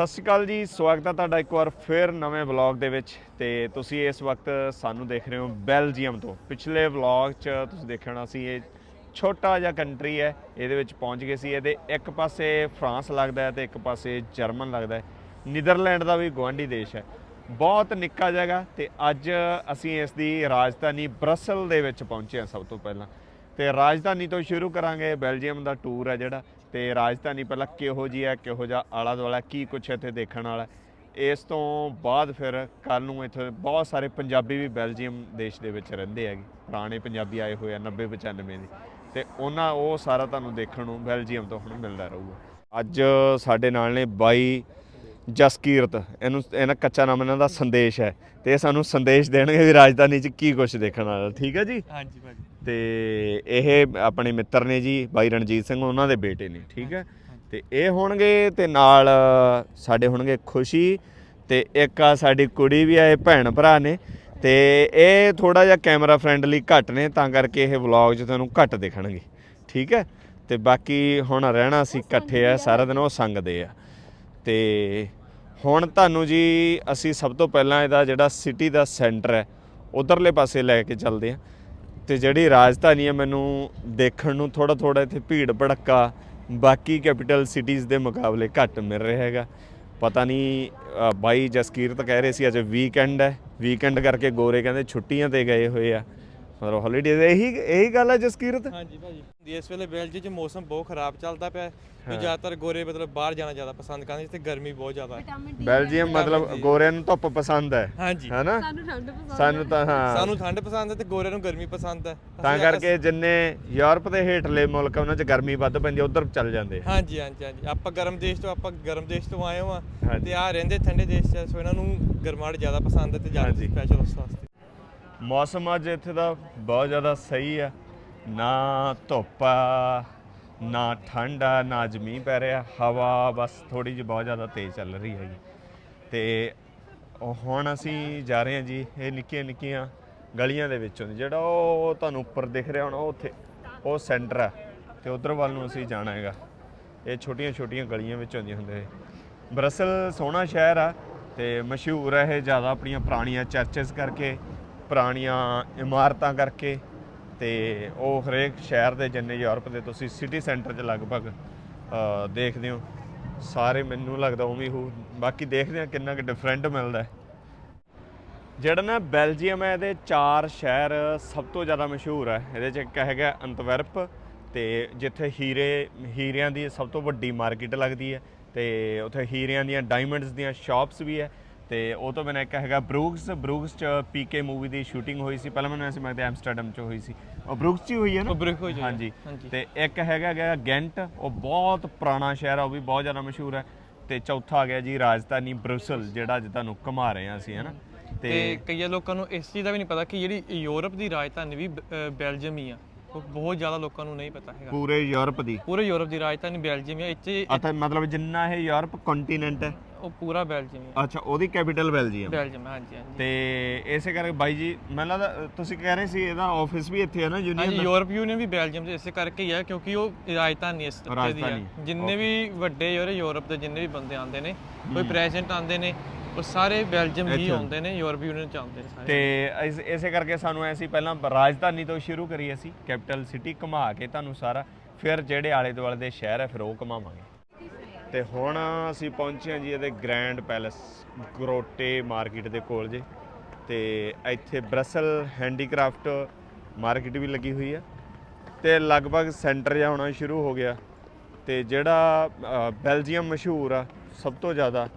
ਸਤਿ ਸ਼੍ਰੀ ਅਕਾਲ ਜੀ, ਸਵਾਗਤ ਹੈ ਤੁਹਾਡਾ ਇੱਕ ਵਾਰ ਫਿਰ ਨਵੇਂ ਵਲੌਗ ਦੇ ਵਿੱਚ ਤੇ ਤੁਸੀਂ ਇਸ ਵਕਤ ਸਾਨੂੰ ਦੇਖ ਰਹੇ ਹੋ ਬੈਲਜੀਅਮ ਤੋਂ। ਪਿਛਲੇ ਵਲੌਗ 'ਚ ਤੁਸੀਂ ਦੇਖਿਆ ਹੋਣਾ ਸੀ, ਇਹ ਛੋਟਾ ਜਿਹਾ ਕੰਟਰੀ ਹੈ, ਇਹਦੇ ਵਿੱਚ ਪਹੁੰਚ ਗਏ ਸੀ, ਇਹਦੇ ਇੱਕ ਪਾਸੇ ਫਰਾਂਸ ਲੱਗਦਾ ਹੈ ਤੇ ਇੱਕ ਪਾਸੇ ਜਰਮਨ ਲੱਗਦਾ ਹੈ। ਨੀਦਰਲੈਂਡ ਦਾ ਵੀ ਗੁਆਂਢੀ ਦੇਸ਼ ਹੈ। ਬਹੁਤ ਨਿੱਕਾ ਜਗ੍ਹਾ ਤੇ ਅੱਜ ਅਸੀਂ ਇਸ ਦੀ ਰਾਜਧਾਨੀ ਬਰਸਲ ਦੇ ਵਿੱਚ ਪਹੁੰਚੇ ਹਾਂ ਸਭ ਤੋਂ ਪਹਿਲਾਂ। ਤੇ ਰਾਜਧਾਨੀ ਤੋਂ ਸ਼ੁਰੂ ਕਰਾਂਗੇ, ਬੈਲਜੀਅਮ ਦਾ ਟੂਰ ਹੈ ਜਿਹੜਾ ਤੇ ਰਾਜਧਾਨੀ ਪਹਿਲਾਂ ਕਿਹੋ ਜੀ ਹੈ, ਕਿਹੋ ਜਿਹਾ ਆਲਾ ਦੁਆਲਾ ਕੀ ਕੁਛ ਇੱਥੇ ਦੇਖਣ ਵਾਲਾ ਇਸ ਤੋਂ ਬਾਅਦ ਫਿਰ ਕੱਲ ਨੂੰ ਇੱਥੇ ਬਹੁਤ ਸਾਰੇ ਪੰਜਾਬੀ ਵੀ ਬੈਲਜੀਅਮ ਦੇਸ਼ ਦੇ ਵਿੱਚ ਰਹਿੰਦੇ ਹੈਗੇ। ਪੁਰਾਣੇ ਪੰਜਾਬੀ ਆਏ ਹੋਏ ਆ 90 95 ਦੇ। ਤੇ ਉਹਨਾਂ, ਉਹ ਸਾਰਾ ਤੁਹਾਨੂੰ ਦੇਖਣ ਨੂੰ ਬੈਲਜੀਅਮ ਤੋਂ ਹੁਣ ਮਿਲਦਾ ਰਹੂਗਾ। ਅੱਜ ਸਾਡੇ ਨਾਲ ਨੇ ਬਾਈ ਜਸਕੀਰਤ। ਇਹਨੂੰ, ਇਹਨਾਂ ਕੱਚਾ ਨਾਮ ਇਹਨਾਂ ਦਾ ਸੰਦੇਸ਼ ਹੈ। ਤੇ ਇਹ ਸਾਨੂੰ ਸੰਦੇਸ਼ ਦੇਣਗੇ ਵੀ ਰਾਜਧਾਨੀ 'ਚ ਕੀ ਕੁਝ ਦੇਖਣ ਵਾਲਾ। ਠੀਕ ਹੈ ਜੀ? ਹਾਂਜੀ ਭਾਜੀ। ਤੇ ਇਹ ਆਪਣੇ ਮਿੱਤਰ ਨੇ ਜੀ ਬਾਈ ਰਣਜੀਤ ਸਿੰਘ ਉਹਨਾਂ ਦੇ ਬੇਟੇ ਨੇ ਠੀਕ ਹੈ? ਤੇ ਇਹ ਹੋਣਗੇ ਤੇ ਨਾਲ ਸਾਡੇ ਹੋਣਗੇ ਖੁਸ਼ੀ ਤੇ ਇੱਕ ਆ ਸਾਡੀ ਕੁੜੀ ਵੀ ਆ ਇਹ ਭੈਣ ਭਰਾ ਨੇ ਤੇ ਇਹ ਥੋੜਾ ਜਿਹਾ ਕੈਮਰਾ ਫ੍ਰੈਂਡਲੀ ਘੱਟ ਨੇ ਤਾਂ ਕਰਕੇ ਇਹ ਵਲੌਗ 'ਚ ਤੁਹਾਨੂੰ ਘੱਟ ਦਿਖਣਗੇ ਠੀਕ ਹੈ? ਤੇ ਬਾਕੀ ਹੁਣ ਰਹਿਣਾ ਅਸੀਂ ਇਕੱਠੇ ਆ ਸਾਰਾ ਦਿਨ ਉਹ ਸੰਗਦੇ ਆ। ਤੇ ਹੁਣ ਤੁਹਾਨੂੰ ਜੀ ਅਸੀਂ ਸਭ ਤੋਂ ਪਹਿਲਾਂ ਇਹਦਾ ਜਿਹੜਾ ਸਿਟੀ ਦਾ ਸੈਂਟਰ ਹੈ ਉਧਰਲੇ ਪਾਸੇ ਲੈ ਕੇ ਚੱਲਦੇ ਆ ਤੇ ਜਿਹੜੀ ਰਾਜਧਾਨੀ ਹੈ ਮੈਨੂੰ ਦੇਖਣ ਨੂੰ ਥੋੜਾ ਥੋੜਾ ਇੱਥੇ ਭੀੜ ਭੜੱਕਾ ਬਾਕੀ ਕੈਪੀਟਲ ਸਿਟੀਜ਼ ਦੇ ਮੁਕਾਬਲੇ ਘੱਟ ਮਿਲ ਰਿਹਾ ਹੈਗਾ। ਪਤਾ ਨਹੀਂ ਅ, ਬਾਈ ਜਸਕੀਰਤ ਕਹਿ ਰਹੇ ਸੀ ਅੱਜ ਵੀਕਐਂਡ ਹੈ। ਵੀਕਐਂਡ ਕਰਕੇ ਗੋਰੇ ਕਹਿੰਦੇ ਛੁੱਟੀਆਂ ਤੇ ਗਏ ਹੋਏ ਆ। ਮਤਲਬ ਹੌਲੀਡੇਜ਼ ਇਹੀ ਇਹੀ ਗੱਲ ਹੈ ਜਸਕੀਰਤ ਹਾਂਜੀ ਭਾਜੀ। ਇਸ ਵੇਲੇ ਬੈਲਜੀ 'ਚ ਮੌਸਮ ਬਹੁਤ ਖਰਾਬ ਚੱਲਦਾ ਪਿਆ ਹੈ। ਵੀ ਜ਼ਿਆਦਾਤਰ ਗੋਰੇ ਮਤਲਬ ਬਾਹਰ ਜਾਣਾ ਜ਼ਿਆਦਾ ਪਸੰਦ ਕਰਦੇ ਜਿੱਥੇ ਗਰਮੀ ਬਹੁਤ ਜ਼ਿਆਦਾ ਹੈ। ਬੈਲਜੀਅਮ ਮਤਲਬ ਗੋਰਿਆਂ ਨੂੰ ਧੁੱਪ ਪਸੰਦ ਹੈ ਹਾਂਜੀ। ਹੈਨਾ? ਸਾਨੂੰ ਠੰਡ ਪਸੰਦ ਸਾਨੂੰ ਤਾਂ ਹਾਂ। ਸਾਨੂੰ ਠੰਡ ਪਸੰਦ ਹੈ ਤੇ ਗੋਰਿਆਂ ਨੂੰ ਗਰਮੀ ਪਸੰਦ ਹੈ। ਤਾਂ ਕਰਕੇ ਜਿੰਨੇ ਯੂਰਪ ਦੇ ਹੇਠਲੇ ਮੁਲਕ ਉਹਨਾਂ 'ਚ ਗਰਮੀ ਵੱਧ ਪੈਂਦੀ ਉਧਰ ਚੱਲ ਜਾਂਦੇ। ਹਾਂਜੀ ਹਾਂਜੀ ਹਾਂਜੀ। ਆਪਾਂ ਗਰਮ ਦੇਸ਼ ਤੋਂ ਆਪਾਂ ਗਰਮ ਦੇਸ਼ ਤੋਂ ਆਏ ਹਾਂ। ਤੇ ਆ ਰਹਿੰਦੇ ਠੰਡੇ ਦੇਸ਼ 'ਚ ਸੋ ਇਹਨਾਂ ਨੂੰ ਗਰਮਾਹਟ ਜ਼ਿਆਦਾ ਪਸੰਦ ਹੈ ਤੇ ਜ਼ਿਆਦਾ। ਸਪੈਸ਼ਲ ਉਸ ਵਾਸਤੇ। ਮੌਸਮ ਅੱਜ ਇੱਥੇ ਦਾ ਬਹੁਤ ਜ਼ਿਆਦਾ ਸਹੀ ਆ। ਨਾ ਧੁੱਪ ਆ, ਨਾ ਠੰਡ ਆ, ਨਾ ਅੱਜ ਮੀਂਹ ਪੈ ਰਿਹਾ। ਹਵਾ ਬਸ ਥੋੜੀ ਜਿਹੀ ਬਹੁਤ ਜ਼ਿਆਦਾ ਤੇਜ਼ ਚੱਲ ਰਹੀ ਹੈਗੀ। ਤੇ ਉਹ ਹੁਣ ਅਸੀਂ ਜਾ ਰਹੇ ਹਾਂ ਜੀ, ਇਹ ਨਿੱਕੀਆਂ ਨਿੱਕੀਆਂ ਗਲੀਆਂ ਦੇ ਵਿੱਚੋਂ ਦੀ। ਜਿਹੜਾ ਉਹ ਤੁਹਾਨੂੰ ਉੱਪਰ ਦਿਖ ਰਿਹਾ ਹੋਣਾ, ਉਹ ਉੱਥੇ, ਉਹ ਸੈਂਟਰ ਆ। ਤੇ ਉਧਰ ਵੱਲ ਨੂੰ ਅਸੀਂ ਜਾਣਾ ਹੈਗਾ। ਇਹ ਛੋਟੀਆਂ ਛੋਟੀਆਂ ਗਲੀਆਂ ਵਿੱਚ ਹੁੰਦੀਆਂ ਹੁੰਦੇ ਬਰਸਲ ਸੋਹਣਾ ਸ਼ਹਿਰ ਆ ਤੇ ਮਸ਼ਹੂਰ ਹੈ ਇਹ ਜ਼ਿਆਦਾ ਆਪਣੀਆਂ ਪੁਰਾਣੀਆਂ ਚਰਚਸ ਕਰਕੇ। ਪੁਰਾਣੀਆਂ ਇਮਾਰਤਾਂ ਕਰਕੇ ਤੇ ਉਹ ਹਰੇਕ ਸ਼ਹਿਰ ਦੇ ਜਿੰਨੇ ਯੂਰਪ ਦੇ ਤੁਸੀਂ ਸਿਟੀ ਸੈਂਟਰ 'ਚ ਲਗਭਗ ਦੇਖਦੇ ਹੋ, ਸਾਰੇ ਮੈਨੂੰ ਲੱਗਦਾ ਉਵੇਂ ਹੋ ਬਾਕੀ ਦੇਖਦੇ ਆ ਕਿੰਨਾ ਕੁ ਡਿਫਰੈਂਟ ਮਿਲਦਾ ਜਿਹੜਾ ਨਾ ਬੈਲਜੀਅਮ ਹੈ, ਇਹਦੇ ਚਾਰ ਸ਼ਹਿਰ ਸਭ ਤੋਂ ਜ਼ਿਆਦਾ ਮਸ਼ਹੂਰ ਹੈ, ਇਹਦੇ 'ਚ ਇੱਕ ਹੈਗਾ ਅੰਤਵਰਪ ਤੇ ਜਿੱਥੇ ਹੀਰੇ, ਹੀਰਿਆਂ ਦੀ ਸਭ ਤੋਂ ਵੱਡੀ ਮਾਰਕੀਟ ਲੱਗਦੀ ਹੈ ਤੇ ਉੱਥੇ ਹੀਰਿਆਂ ਦੀਆਂ ਡਾਇਮੰਡਸ ਦੀਆਂ ਸ਼ਾਪਸ ਵੀ ਹੈ ਤੇ ਉਹ ਤੋਂ ਬਿਨਾਂ ਇੱਕ ਹੈਗਾ ਬਰੂਕਸ ਬਰੂਕਸ 'ਚ ਪੀਕੇ ਮੂਵੀ ਦੀ ਸ਼ੂਟਿੰਗ ਹੋਈ ਸੀ। ਪਹਿਲਾਂ ਮੈਨੂੰ ਐਸੀ ਮੈਂ ਤੇ ਐਮਸਟਰਡਮ 'ਚ ਹੋਈ ਸੀ। ਉਹ ਬਰੂਕਸ 'ਚ ਹੀ ਹੋਈ ਹੈ ਨਾ? ਬ੍ਰੇਕ ਹੋ। ਜਾਏਗਾ ਹਾਂਜੀ। ਤੇ ਇੱਕ ਹੈਗਾ ਗਿਆ ਗੈਂਟ ਉਹ ਬਹੁਤ ਪੁਰਾਣਾ ਸ਼ਹਿਰ ਆ ਉਹ ਵੀ ਬਹੁਤ ਜ਼ਿਆਦਾ ਮਸ਼ਹੂਰ ਹੈ। ਤੇ ਚੌਥਾ ਆ ਗਿਆ ਜੀ ਰਾਜਧਾਨੀ ਬਰੁਸਲ ਜਿਹੜਾ ਅੱਜ ਤੁਹਾਨੂੰ ਘੁਮਾ ਰਹੇ ਹਾਂ ਅਸੀਂ ਹਨਾ? ਤੇ ਕਈ ਲੋਕਾਂ ਨੂੰ ਇਸ ਚੀਜ਼ ਦਾ ਵੀ ਨਹੀਂ ਪਤਾ ਕਿ ਜਿਹੜੀ ਯੂਰਪ ਦੀ ਰਾਜਧਾਨੀ ਵੀ ਬੈਲਜੀਅਮ ਹੀ ਆ। ਬਹੁਤ ਜ਼ਿਆਦਾ ਲੋਕਾਂ ਨੂੰ ਨਹੀਂ ਪਤਾ ਹੈਗਾ। ਪੂਰੇ ਯੂਰਪ ਦੀ। ਪੂਰੇ ਯੂਰਪ ਦੀ ਰਾਜਧਾਨੀ ਬੈਲਜੀਅਮ ਹੈ ਇੱਥੇ ਮਤਲਬ ਜਿੰਨਾ ਇਹ ਯੂਰਪ ਕੰਟੀਨੈਂਟ ਹੈ। ਉਹ ਪੂਰਾ ਬੈਲਜੀਅਮ ਹੈ ਅੱਛਾ ਉਹਦੀ ਕੈਪੀਟਲ ਬੈਲਜੀਅਮ। ਬੈਲਜੀਅਮ ਹਾਂਜੀ ਹਾਂਜੀ। ਤੇ ਇਸੇ ਕਰਕੇ ਬਾਈ ਜੀ ਮੈਨੂੰ ਲੱਗਦਾ ਤੁਸੀਂ ਕਹਿ ਰਹੇ ਸੀ ਇਹਦਾ ਆਫਿਸ ਵੀ ਇੱਥੇ ਹੈ ਨਾ ਹਾਂਜੀ ਯੂਨੀਅਨ ਯੂਰਪ ਯੂਨੀਅਨ ਵੀ ਬੈਲਜੀਅਮ ਦੇ ਇਸੇ ਕਰਕੇ ਹੀ ਹੈ ਕਿਉਂਕਿ ਉਹ ਰਾਜਧਾਨੀ ਇਸ ਉੱਤੇ ਦੀ ਹੈ ਜਿੰਨੇ ਵੀ ਵੱਡੇ ਯੂਰੇ ਯੂਰਪ ਦੇ ਜਿੰਨੇ ਵੀ ਬੰਦੇ ਆਉਂਦੇ ਨੇ ਕੋਈ ਪ੍ਰੈਜ਼ੀਡੈਂਟ ਆਉਂਦੇ ਨੇ ਉਹ ਸਾਰੇ ਬੈਲਜੀਅਮ ਹੀ ਆਉਂਦੇ ਨੇ ਯੂਰਪ ਯੂਨੀਅਨ ਚ ਆਉਂਦੇ ਨੇ ਸਾਰੇ। ਤੇ ਇਸ- ਇਸੇ ਕਰਕੇ ਸਾਨੂੰ ਐਸੀ ਪਹਿਲਾਂ ਰਾਜਧਾਨੀ ਤੋਂ ਸ਼ੁਰੂ ਕਰੀ ਅਸੀਂ ਕੈਪੀਟਲ ਸਿਟੀ ਘੁਮਾ ਕੇ ਤੁਹਾਨੂੰ ਸਾਰਾ ਫਿਰ ਜਿਹੜੇ ਆਲੇ ਦੁਆਲੇ ਦੇ ਸ਼ਹਿਰ ਹੈ ਫਿਰ ਉਹ ਘੁਮਾਵਾਂਗੇ। ਤੇ ਹੁਣ ਅਸੀਂ ਪਹੁੰਚੇ ਹਾਂ ਜੀ ਇਹਦੇ ਗ੍ਰੈਂਡ ਪੈਲੇਸ, ਗਰੋਟੇ ਮਾਰਕੀਟ ਦੇ ਕੋਲ ਜੇ। ਤੇ ਇੱਥੇ ਬ੍ਰਸਲ ਹੈਂਡੀਕ੍ਰਾਫਟ ਮਾਰਕੀਟ ਵੀ ਲੱਗੀ ਹੋਈ ਆ। ਤੇ ਲਗਭਗ ਸੈਂਟਰ ਜਿਹਾ ਹੋਣਾ ਸ਼ੁਰੂ ਹੋ ਗਿਆ। ਤੇ ਜਿਹੜਾ ਬੈਲਜੀਅਮ ਮਸ਼ਹੂਰ ਆ, ਸਭ ਤੋਂ ਜ਼ਿਆਦਾ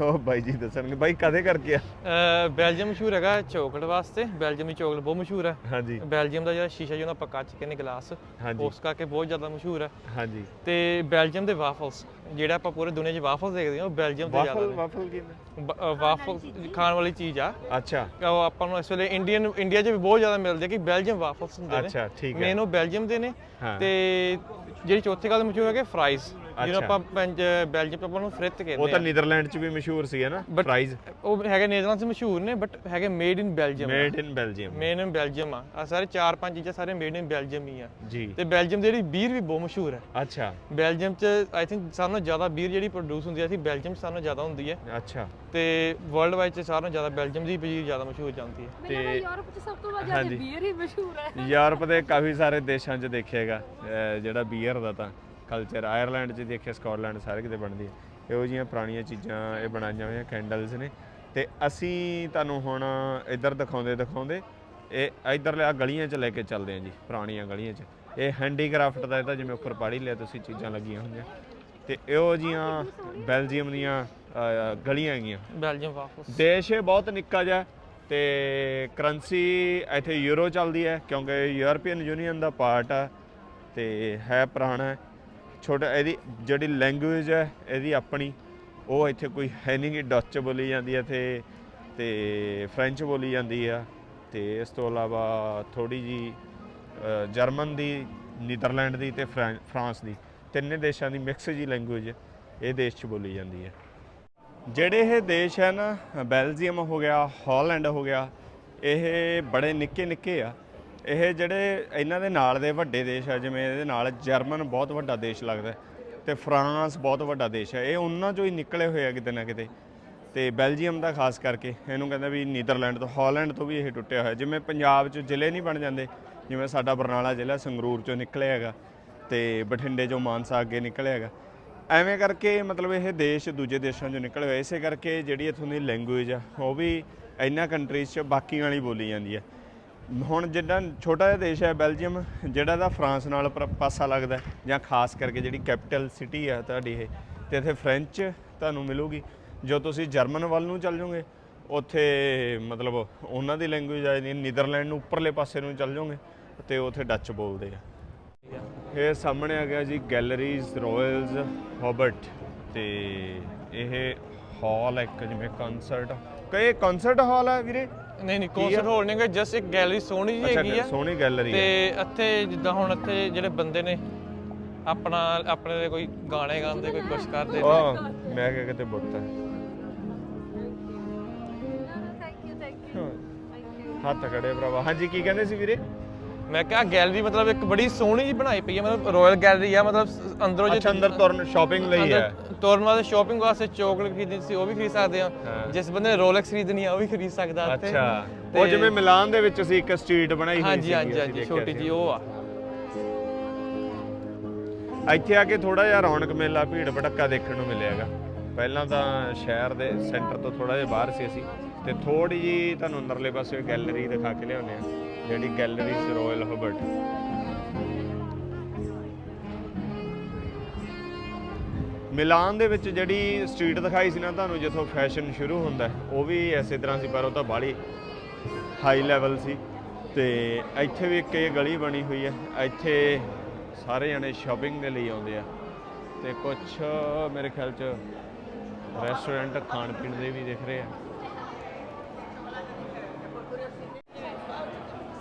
ਉਹ ਬਾਈ ਜੀ ਦੱਸਣਗੇ। ਬਾਈ ਕਦੇ ਕਰਕੇ ਆ? ਅਹ ਬੈਲਜੀਅਮ ਮਸ਼ਹੂਰ ਹੈਗਾ ਚਾਕਲੇਟ ਵਾਸਤੇ। ਬੈਲਜੀਅਮ ਦੀ ਚਾਕਲੇਟ ਬਹੁਤ ਮਸ਼ਹੂਰ ਹੈ। ਹਾਂਜੀ। ਬੈਲਜੀਅਮ ਦਾ ਜਿਹੜਾ ਸ਼ੀਸ਼ਾ ਜਿਹਨੂੰ ਆਪਾਂ ਕੱਚ ਕਹਿੰਦੇ ਗਲਾਸ। ਹਾਂਜੀ। ਉਸ ਕਰਕੇ ਬਹੁਤ ਜ਼ਿਆਦਾ ਮਸ਼ਹੂਰ ਹੈ। ਹਾਂਜੀ। ਤੇ ਬੈਲਜੀਅਮ ਦੇ ਵਾਫਲਸ ਜਿਹੜਾ ਆਪਾਂ ਪੂਰੇ ਦੁਨੀਆ 'ਚ ਵਾਫਲਸ ਦੇਖਦੇ ਹਾਂ ਉਹ ਬੈਲਜੀਅਮ ਦੇ ਵਾਫਲ ਜ਼ਿਆਦਾ ਵਾਫਲ ਕੀ ਨੇ? ਵਾਫਲ ਖਾਣ ਵਾਲੀ ਚੀਜ਼ ਆ। ਅੱਛਾ। ਉਹ ਆਪਾਂ ਨੂੰ ਇਸ ਵੇਲੇ ਇੰਡੀਅਨ ਇੰਡੀਆ 'ਚ ਵੀ ਬਹੁਤ ਜ਼ਿਆਦਾ ਮਿਲਦੇ ਕਿ ਬੈਲਜੀਅਮ ਵਾਫਲਸ ਹੁੰਦੇ ਨੇ। ਅੱਛਾ ਠੀਕ ਹੈ। ਮੇਨ ਉਹ ਬੈਲਜੀਅਮ ਦੇ ਨੇ। ਹਾਂ। ਤੇ ਜਿਹੜੀ ਚੌਥੀ ਗੱਲ ਮਸ਼ਹੂਰ ਹੈਗੇ? ਫਰਾਈਜ਼ ਜਿਹਨੂੰ। ਆਪਾਂ ਪੰਜ ਬੈਲਜੀਅਮ 'ਚ ਆਪਾਂ ਨੂੰ ਫ੍ਰਿਤ ਉਹ ਕਹਿੰਦੇ ਤਾਂ ਆ। ਨੀਦਰਲੈਂਡ ਚ ਵੀ ਮਸ਼ਹੂਰ ਸੀ ਹੈ ਨਾ? ਫਰਾਈਜ਼ ਉਹ ਹੈਗੇ ਨੇਦਰਲੈਂਡ 'ਚ ਮਸ਼ਹੂਰ ਨੇ ਬਟ ਹੈਗੇ made in Belgium made in Belgium made in Belgium ਆ। ਆ ਸਾਰੇ ਚਾਰ ਪੰਜ ਚੀਜ਼ਾਂ ਸਾਰੇ ਮੇਡ ਇਨ ਬੈਲਜੀਅਮ ਹੀ ਆ। ਜੀ। ਤੇ ਬੈਲਜੀਅਮ ਦੀ ਜਿਹੜੀ ਬੀਅਰ ਵੀ ਬਹੁਤ ਮਸ਼ਹੂਰ ਹੈ। ਅੱਛਾ। ਬੈਲਜੀਅਮ 'ਚ ਆਈ ਥਿੰਕ ਸਾਰਿਆਂ ਨਾਲੋਂ ਜ਼ਿਆਦਾ ਬੀਅਰ ਜਿਹੜੀ ਪ੍ਰੋਡਿਊਸ ਹੁੰਦੀ ਹੈ ਸੀ ਬੈਲਜੀਅਮ 'ਚ ਸਾਰਿਆਂ ਨਾਲੋਂ ਜ਼ਿਆਦਾ ਹੁੰਦੀ ਹੈ। ਅੱਛਾ। ਤੇ ਵਰਲਡ ਵਾਈਡ 'ਚ ਸਾਰਿਆਂ ਨਾਲੋਂ ਜ਼ਿਆਦਾ ਬੈਲਜੀਅਮ ਦੀ ਬੀਅਰ ਜ਼ਿਆਦਾ ਮਸ਼ਹੂਰ ਜਾਂਦੀ ਹੈ। ਲੱਗਦਾ ਯੂਰਪ 'ਚ ਸਭ ਤੋਂ ਵੱਧ ਜ਼ਿਆਦਾ। ਬੀਅਰ ਹੀ ਮਸ਼ਹੂਰ ਹੈ। ਯੂਰਪ ਦੇ ਕਾਫੀ ਸਾਰੇ ਦੇਸ਼ਾਂ 'ਚ ਦੇਖਿਆਗਾ ਜਿਹੜਾ ਬੀਅਰ ਦਾ ਤਾਂ। ਕਲਚਰ ਆਇਰਲੈਂਡ 'ਚ ਦੇਖਿਆ ਸਕਾਟਲੈਂਡ ਸਾਰੇ ਕਿਤੇ ਬਣਦੀ ਹੈ। ਇਹੋ ਜਿਹੀਆਂ ਪੁਰਾਣੀਆਂ ਚੀਜ਼ਾਂ ਇਹ ਬਣਾਈਆਂ ਹੋਈਆਂ ਕੈਂਡਲਸ ਨੇ। ਤੇ ਅਸੀਂ ਤੁਹਾਨੂੰ ਹੁਣ ਇੱਧਰ ਦਿਖਾਉਂਦੇ ਦਿਖਾਉਂਦੇ ਇਹ ਇੱਧਰਲੇ ਆ ਗਲੀਆਂ 'ਚ ਲੈ ਕੇ ਚੱਲਦੇ ਹਾਂ ਜੀ ਪੁਰਾਣੀਆਂ ਗਲੀਆਂ 'ਚ। ਇਹ ਹੈਂਡੀਕ੍ਰਾਫਟ ਦਾ ਇਹਦਾ ਜਿਵੇਂ ਉੱਪਰ ਪੜ੍ਹ ਹੀ ਲਿਆ ਤੁਸੀਂ ਚੀਜ਼ਾਂ ਲੱਗੀਆਂ ਹੋਈਆਂ। ਤੇ ਇਹੋ ਜੀਆਂ ਬੈਲਜੀਅਮ ਦੀਆਂ ਗਲੀਆਂ ਹੈਗੀਆਂ। ਬੈਲਜੀਅਮ ਵਾਪਸ। ਦੇਸ਼ ਇਹ ਬਹੁਤ ਨਿੱਕਾ ਜਿਹਾ ਤੇ ਕਰੰਸੀ ਇੱਥੇ ਯੂਰੋ ਚੱਲਦੀ ਹੈ ਕਿਉਂਕਿ ਯੂਰਪੀਅਨ ਯੂਨੀਅਨ ਦਾ ਪਾਰਟ ਆ ਤੇ ਹੈ ਪੁਰਾਣਾ। ਛੋਟਾ, ਇਹਦੀ ਜਿਹੜੀ ਲੈਂਗੁਏਜ ਹੈ, ਇਹਦੀ ਆਪਣੀ, ਉਹ ਇੱਥੇ ਕੋਈ ਹੈ ਨਹੀਂ ਕਿ ਡੱਚ ਬੋਲੀ ਜਾਂਦੀ ਹੈ ਤੇ ਤੇ ਫ੍ਰੈਂਚ ਬੋਲੀ ਜਾਂਦੀ ਆ। ਤੇ ਇਸ ਤੋਂ ਇਲਾਵਾ ਥੋੜੀ ਜੀ ਜਰਮਨ ਦੀ ਨੀਦਰਲੈਂਡ ਦੀ ਤੇ ਫਰਾਂ- ਫਰਾਂਸ ਦੀ। ਤਿੰਨੇ ਦੇਸ਼ਾਂ ਦੀ ਮਿਕਸ ਜੀ ਲੈਂਗੁਏਜ ਇਹ ਦੇਸ਼ 'ਚ ਬੋਲੀ ਜਾਂਦੀ ਹੈ। ਜਿਹੜੇ ਇਹ ਦੇਸ਼ ਹੈ ਨਾ ਬੈਲਜੀਅਮ ਹੋ ਗਿਆ ਹਾਲੈਂਡ ਹੋ ਗਿਆ, ਇਹ ਬੜੇ ਨਿੱਕੇ ਨਿੱਕੇ ਆ। ਇਹ ਜਿਹੜੇ ਇਹਨਾਂ ਦੇ ਨਾਲ ਦੇ ਵੱਡੇ ਦੇਸ਼ ਆ, ਜਿਵੇਂ ਇਹਦੇ ਨਾਲ ਜਰਮਨ ਬਹੁਤ ਵੱਡਾ ਦੇਸ਼ ਲੱਗਦਾ ਹੈ ਤੇ ਫਰਾਂਸ ਬਹੁਤ ਵੱਡਾ ਦੇਸ਼ ਹੈ। ਇਹ ਉਹਨਾਂ ਚੋਂ ਹੀ ਨਿਕਲੇ ਹੋਏ ਆ ਕਿਤੇ ਨਾ ਕਿਤੇ। ਤੇ ਬੈਲਜੀਅਮ ਦਾ ਖਾਸ ਕਰਕੇ ਇਹਨੂੰ ਕਹਿੰਦਾ ਵੀ ਨੀਦਰਲੈਂਡ ਤੋਂ, ਹਾਲੈਂਡ ਤੋਂ ਵੀ ਇਹ ਟੁੱਟਿਆ ਹੋਇਆ। ਜਿਵੇਂ ਪੰਜਾਬ 'ਚ ਜ਼ਿਲ੍ਹੇ ਨਹੀਂ ਬਣ ਜਾਂਦੇ, ਜਿਵੇਂ ਸਾਡਾ ਬਰਨਾਲਾ ਜ਼ਿਲ੍ਹਾ ਸੰਗਰੂਰ 'ਚੋਂ ਨਿਕਲਿਆ ਹੈਗਾ ਤੇ ਬਠਿੰਡੇ 'ਚੋਂ ਮਾਨਸਾ ਅੱਗੇ ਨਿਕਲਿਆ ਹੈਗਾ। ਐਵੇਂ ਕਰਕੇ ਮਤਲਬ ਇਹ ਦੇਸ਼ ਦੂਜੇ ਦੇਸ਼ਾਂ 'ਚੋਂ ਨਿਕਲੇ ਹੋਏ ਇਸੇ ਕਰਕੇ ਜਿਹੜੀ ਇੱਥੋਂ ਦੀ ਲੈਂਗੁਏਜ ਆ, ਉਹ ਵੀ ਇਹਨਾਂ ਕੰਟਰੀਜ਼ 'ਚ ਬਾਕੀਆਂ ਵਾਲੀ ਬੋਲੀ ਜਾਂਦੀ ਹੈ ਹੁਣ ਜਿੱਦਾਂ ਛੋਟਾ ਜਿਹਾ ਦੇਸ਼ ਹੈ ਬੈਲਜੀਅਮ, ਜਿਹੜਾ ਦਾ ਫਰਾਂਸ ਨਾਲ ਪਰ- ਪਾਸਾ ਲੱਗਦਾ ਜਾਂ ਖਾਸ ਕਰਕੇ ਜਿਹੜੀ ਕੈਪੀਟਲ ਸਿਟੀ ਹੈ ਤੁਹਾਡੀ ਇਹ, ਤੇ ਇੱਥੇ ਫ੍ਰੈਂਚ ਤੁਹਾਨੂੰ ਮਿਲੂਗੀ। ਜੋ ਤੁਸੀਂ ਜਰਮਨ ਵੱਲ ਨੂੰ ਚੱਲ ਜਾਓਗੇ ਉੱਥੇ ਮਤਲਬ ਉਹਨਾਂ ਦੀ ਲੈਂਗੁਏਜ ਆ ਜਾਂਦੀ ਹੈ ਨੀਦਰਲੈਂਡ ਨੂੰ ਉੱਪਰਲੇ ਪਾਸੇ ਨੂੰ ਚੱਲ ਜਾਓਗੇ ਤੇ ਉੱਥੇ ਡੱਚ ਬੋਲਦੇ ਆ। ਇਹ ਸਾਹਮਣੇ ਆ ਗਿਆ ਜੀ ਗੈਲਰੀਜ਼ ਰਾਇਲਸ ਹੌਬਰਟ ਤੇ ਇਹ ਹਾਲ ਇੱਕ ਜਿਵੇਂ ਕਨਸਰਟ ਕਈ ਕਨਸਰਟ ਹਾਲ ਹੈ ਵੀਰੇ? ਨਹੀਂ ਨਹੀਂ ਕਨਸਰਟ ਹਾਲ ਨਹੀਂ ਜਸਟ ਇੱਕ ਗੈਲਰੀ ਸੋਹਣੀ ਜਿਹੀ ਹੈਗੀ ਅੱਛਾ ਆ। ਸੋਹਣੀ ਗੈਲਰੀ ਹੈ ਤੇ ਇੱਥੇ ਜਿੱਦਾਂ ਹੁਣ ਇੱਥੇ ਜਿਹੜੇ ਬੰਦੇ ਨੇ ਆਪਣਾ ਆਪਣੇ ਲਈ ਕੋਈ ਗਾਣੇ ਗਾਉਂਦੇ ਕੋਈ ਕੁਛ ਕਰਦੇ ਨੇ। ਆ ਮੈਂ ਕਿਹਾ ਕਿਤੇ ਬੁੱਤ ਹੈ thank you thank you thank you ਹੱਥ ਖੜੇ ਭਰਾਵਾ। ਹਾਂਜੀ ਕੀ ਕਹਿੰਦੇ ਸੀ ਵੀਰੇ? ਮੈਂ ਕਿਹਾ ਗੈਲਰੀ ਮਤਲਬ ਇੱਕ ਬੜੀ ਸੋਹਣੀ ਜਿਹੀ ਬਣਾਈ ਪਈ ਹੈ ਮਤਲਬ ਰਾਇਲ ਗੈਲਰੀ ਆ ਮਤਲਬ ਸ- ਅੰਦਰੋਂ ਜੇ ਅੱਛਾ ਅੰਦਰ ਤੁਰਨ ਸ਼ਾਪਿੰਗ ਲਈ ਹੈ ਤੁਰਨ ਵਾਸਤੇ ਸ਼ਾਪਿੰਗ ਵਾਸਤੇ ਚੋਕਲੇਟ ਖਰੀਦਣੀ ਸੀ ਉਹ ਵੀ ਖਰੀਦ ਸਕਦੇ ਆ। ਜਿਸ ਬੰਦੇ ਨੇ ਰੋਲੈਕਸ ਖਰੀਦਣੀ ਆ ਉਹ ਵੀ ਖਰੀਦ ਸਕਦਾ ਇੱਥੇ। ਅੱਛਾ ਉਹ ਜਿਵੇਂ ਮਿਲਾਨ ਦੇ ਵਿੱਚ ਸੀ ਇੱਕ ਸਟਰੀਟ ਬਣਾਈ ਹੋਈ ਸੀਗੀ, ਹਾਂਜੀ ਅਸੀਂ ਹਾਂਜੀ ਛੋਟੀ ਸੀ। ਜੀ ਉਹ ਆ ਇੱਥੇ ਆ ਕੇ ਥੋੜਾ ਜਿਹਾ ਰੌਣਕ ਮੇਲਾ ਭੀੜ ਭੜੱਕਾ ਦੇਖਣ ਨੂੰ ਮਿਲਿਆਗਾ ਪਹਿਲਾਂ ਤਾਂ ਸ਼ਹਿਰ ਦੇ ਸੈਂਟਰ ਤੋਂ ਥੋੜਾ ਜਿਹਾ ਬਾਹਰ ਸੀ ਅਸੀਂ ਤੇ ਥੋੜੀ ਜੀ ਤੁਹਾਨੂੰ ਅੰਦਰਲੇ ਪਾਸੇ ਗੈਲਰੀ ਦਿਖਾ ਕੇ ਲਿਆਉਂਦੇ ਆ ਜਿਹੜੀ ਗੈਲਰੀ ਸੀ ਰਾਇਲ ਹਬਰਟ ਮਿਲਾਨ ਦੇ ਵਿੱਚ ਜਿਹੜੀ ਸਟਰੀਟ ਦਿਖਾਈ ਸੀ ਨਾ ਤੁਹਾਨੂੰ, ਜਿੱਥੋਂ ਫੈਸ਼ਨ ਸ਼ੁਰੂ ਹੁੰਦਾ, ਉਹ ਵੀ ਐਸੇ ਤਰ੍ਹਾਂ ਸੀ, ਪਰ ਉਹ ਤਾਂ ਬਾਹਲੀ ਹਾਈ ਲੈਵਲ ਸੀ। ਤੇ ਇੱਥੇ ਵੀ ਇੱਕ ਇਹ ਗਲੀ ਬਣੀ ਹੋਈ ਹੈ। ਇੱਥੇ ਸਾਰੇ ਜਣੇ ਸ਼ਾਪਿੰਗ ਦੇ ਲਈ ਆਉਂਦੇ ਆ। ਤੇ ਕੁਝ ਮੇਰੇ ਖਿਆਲ ਚ ਰੈਸਟੋਰੈਂਟ ਖਾਣ ਪੀਣ ਦੇ ਵੀ ਦਿਖ ਰਹੇ ਆ।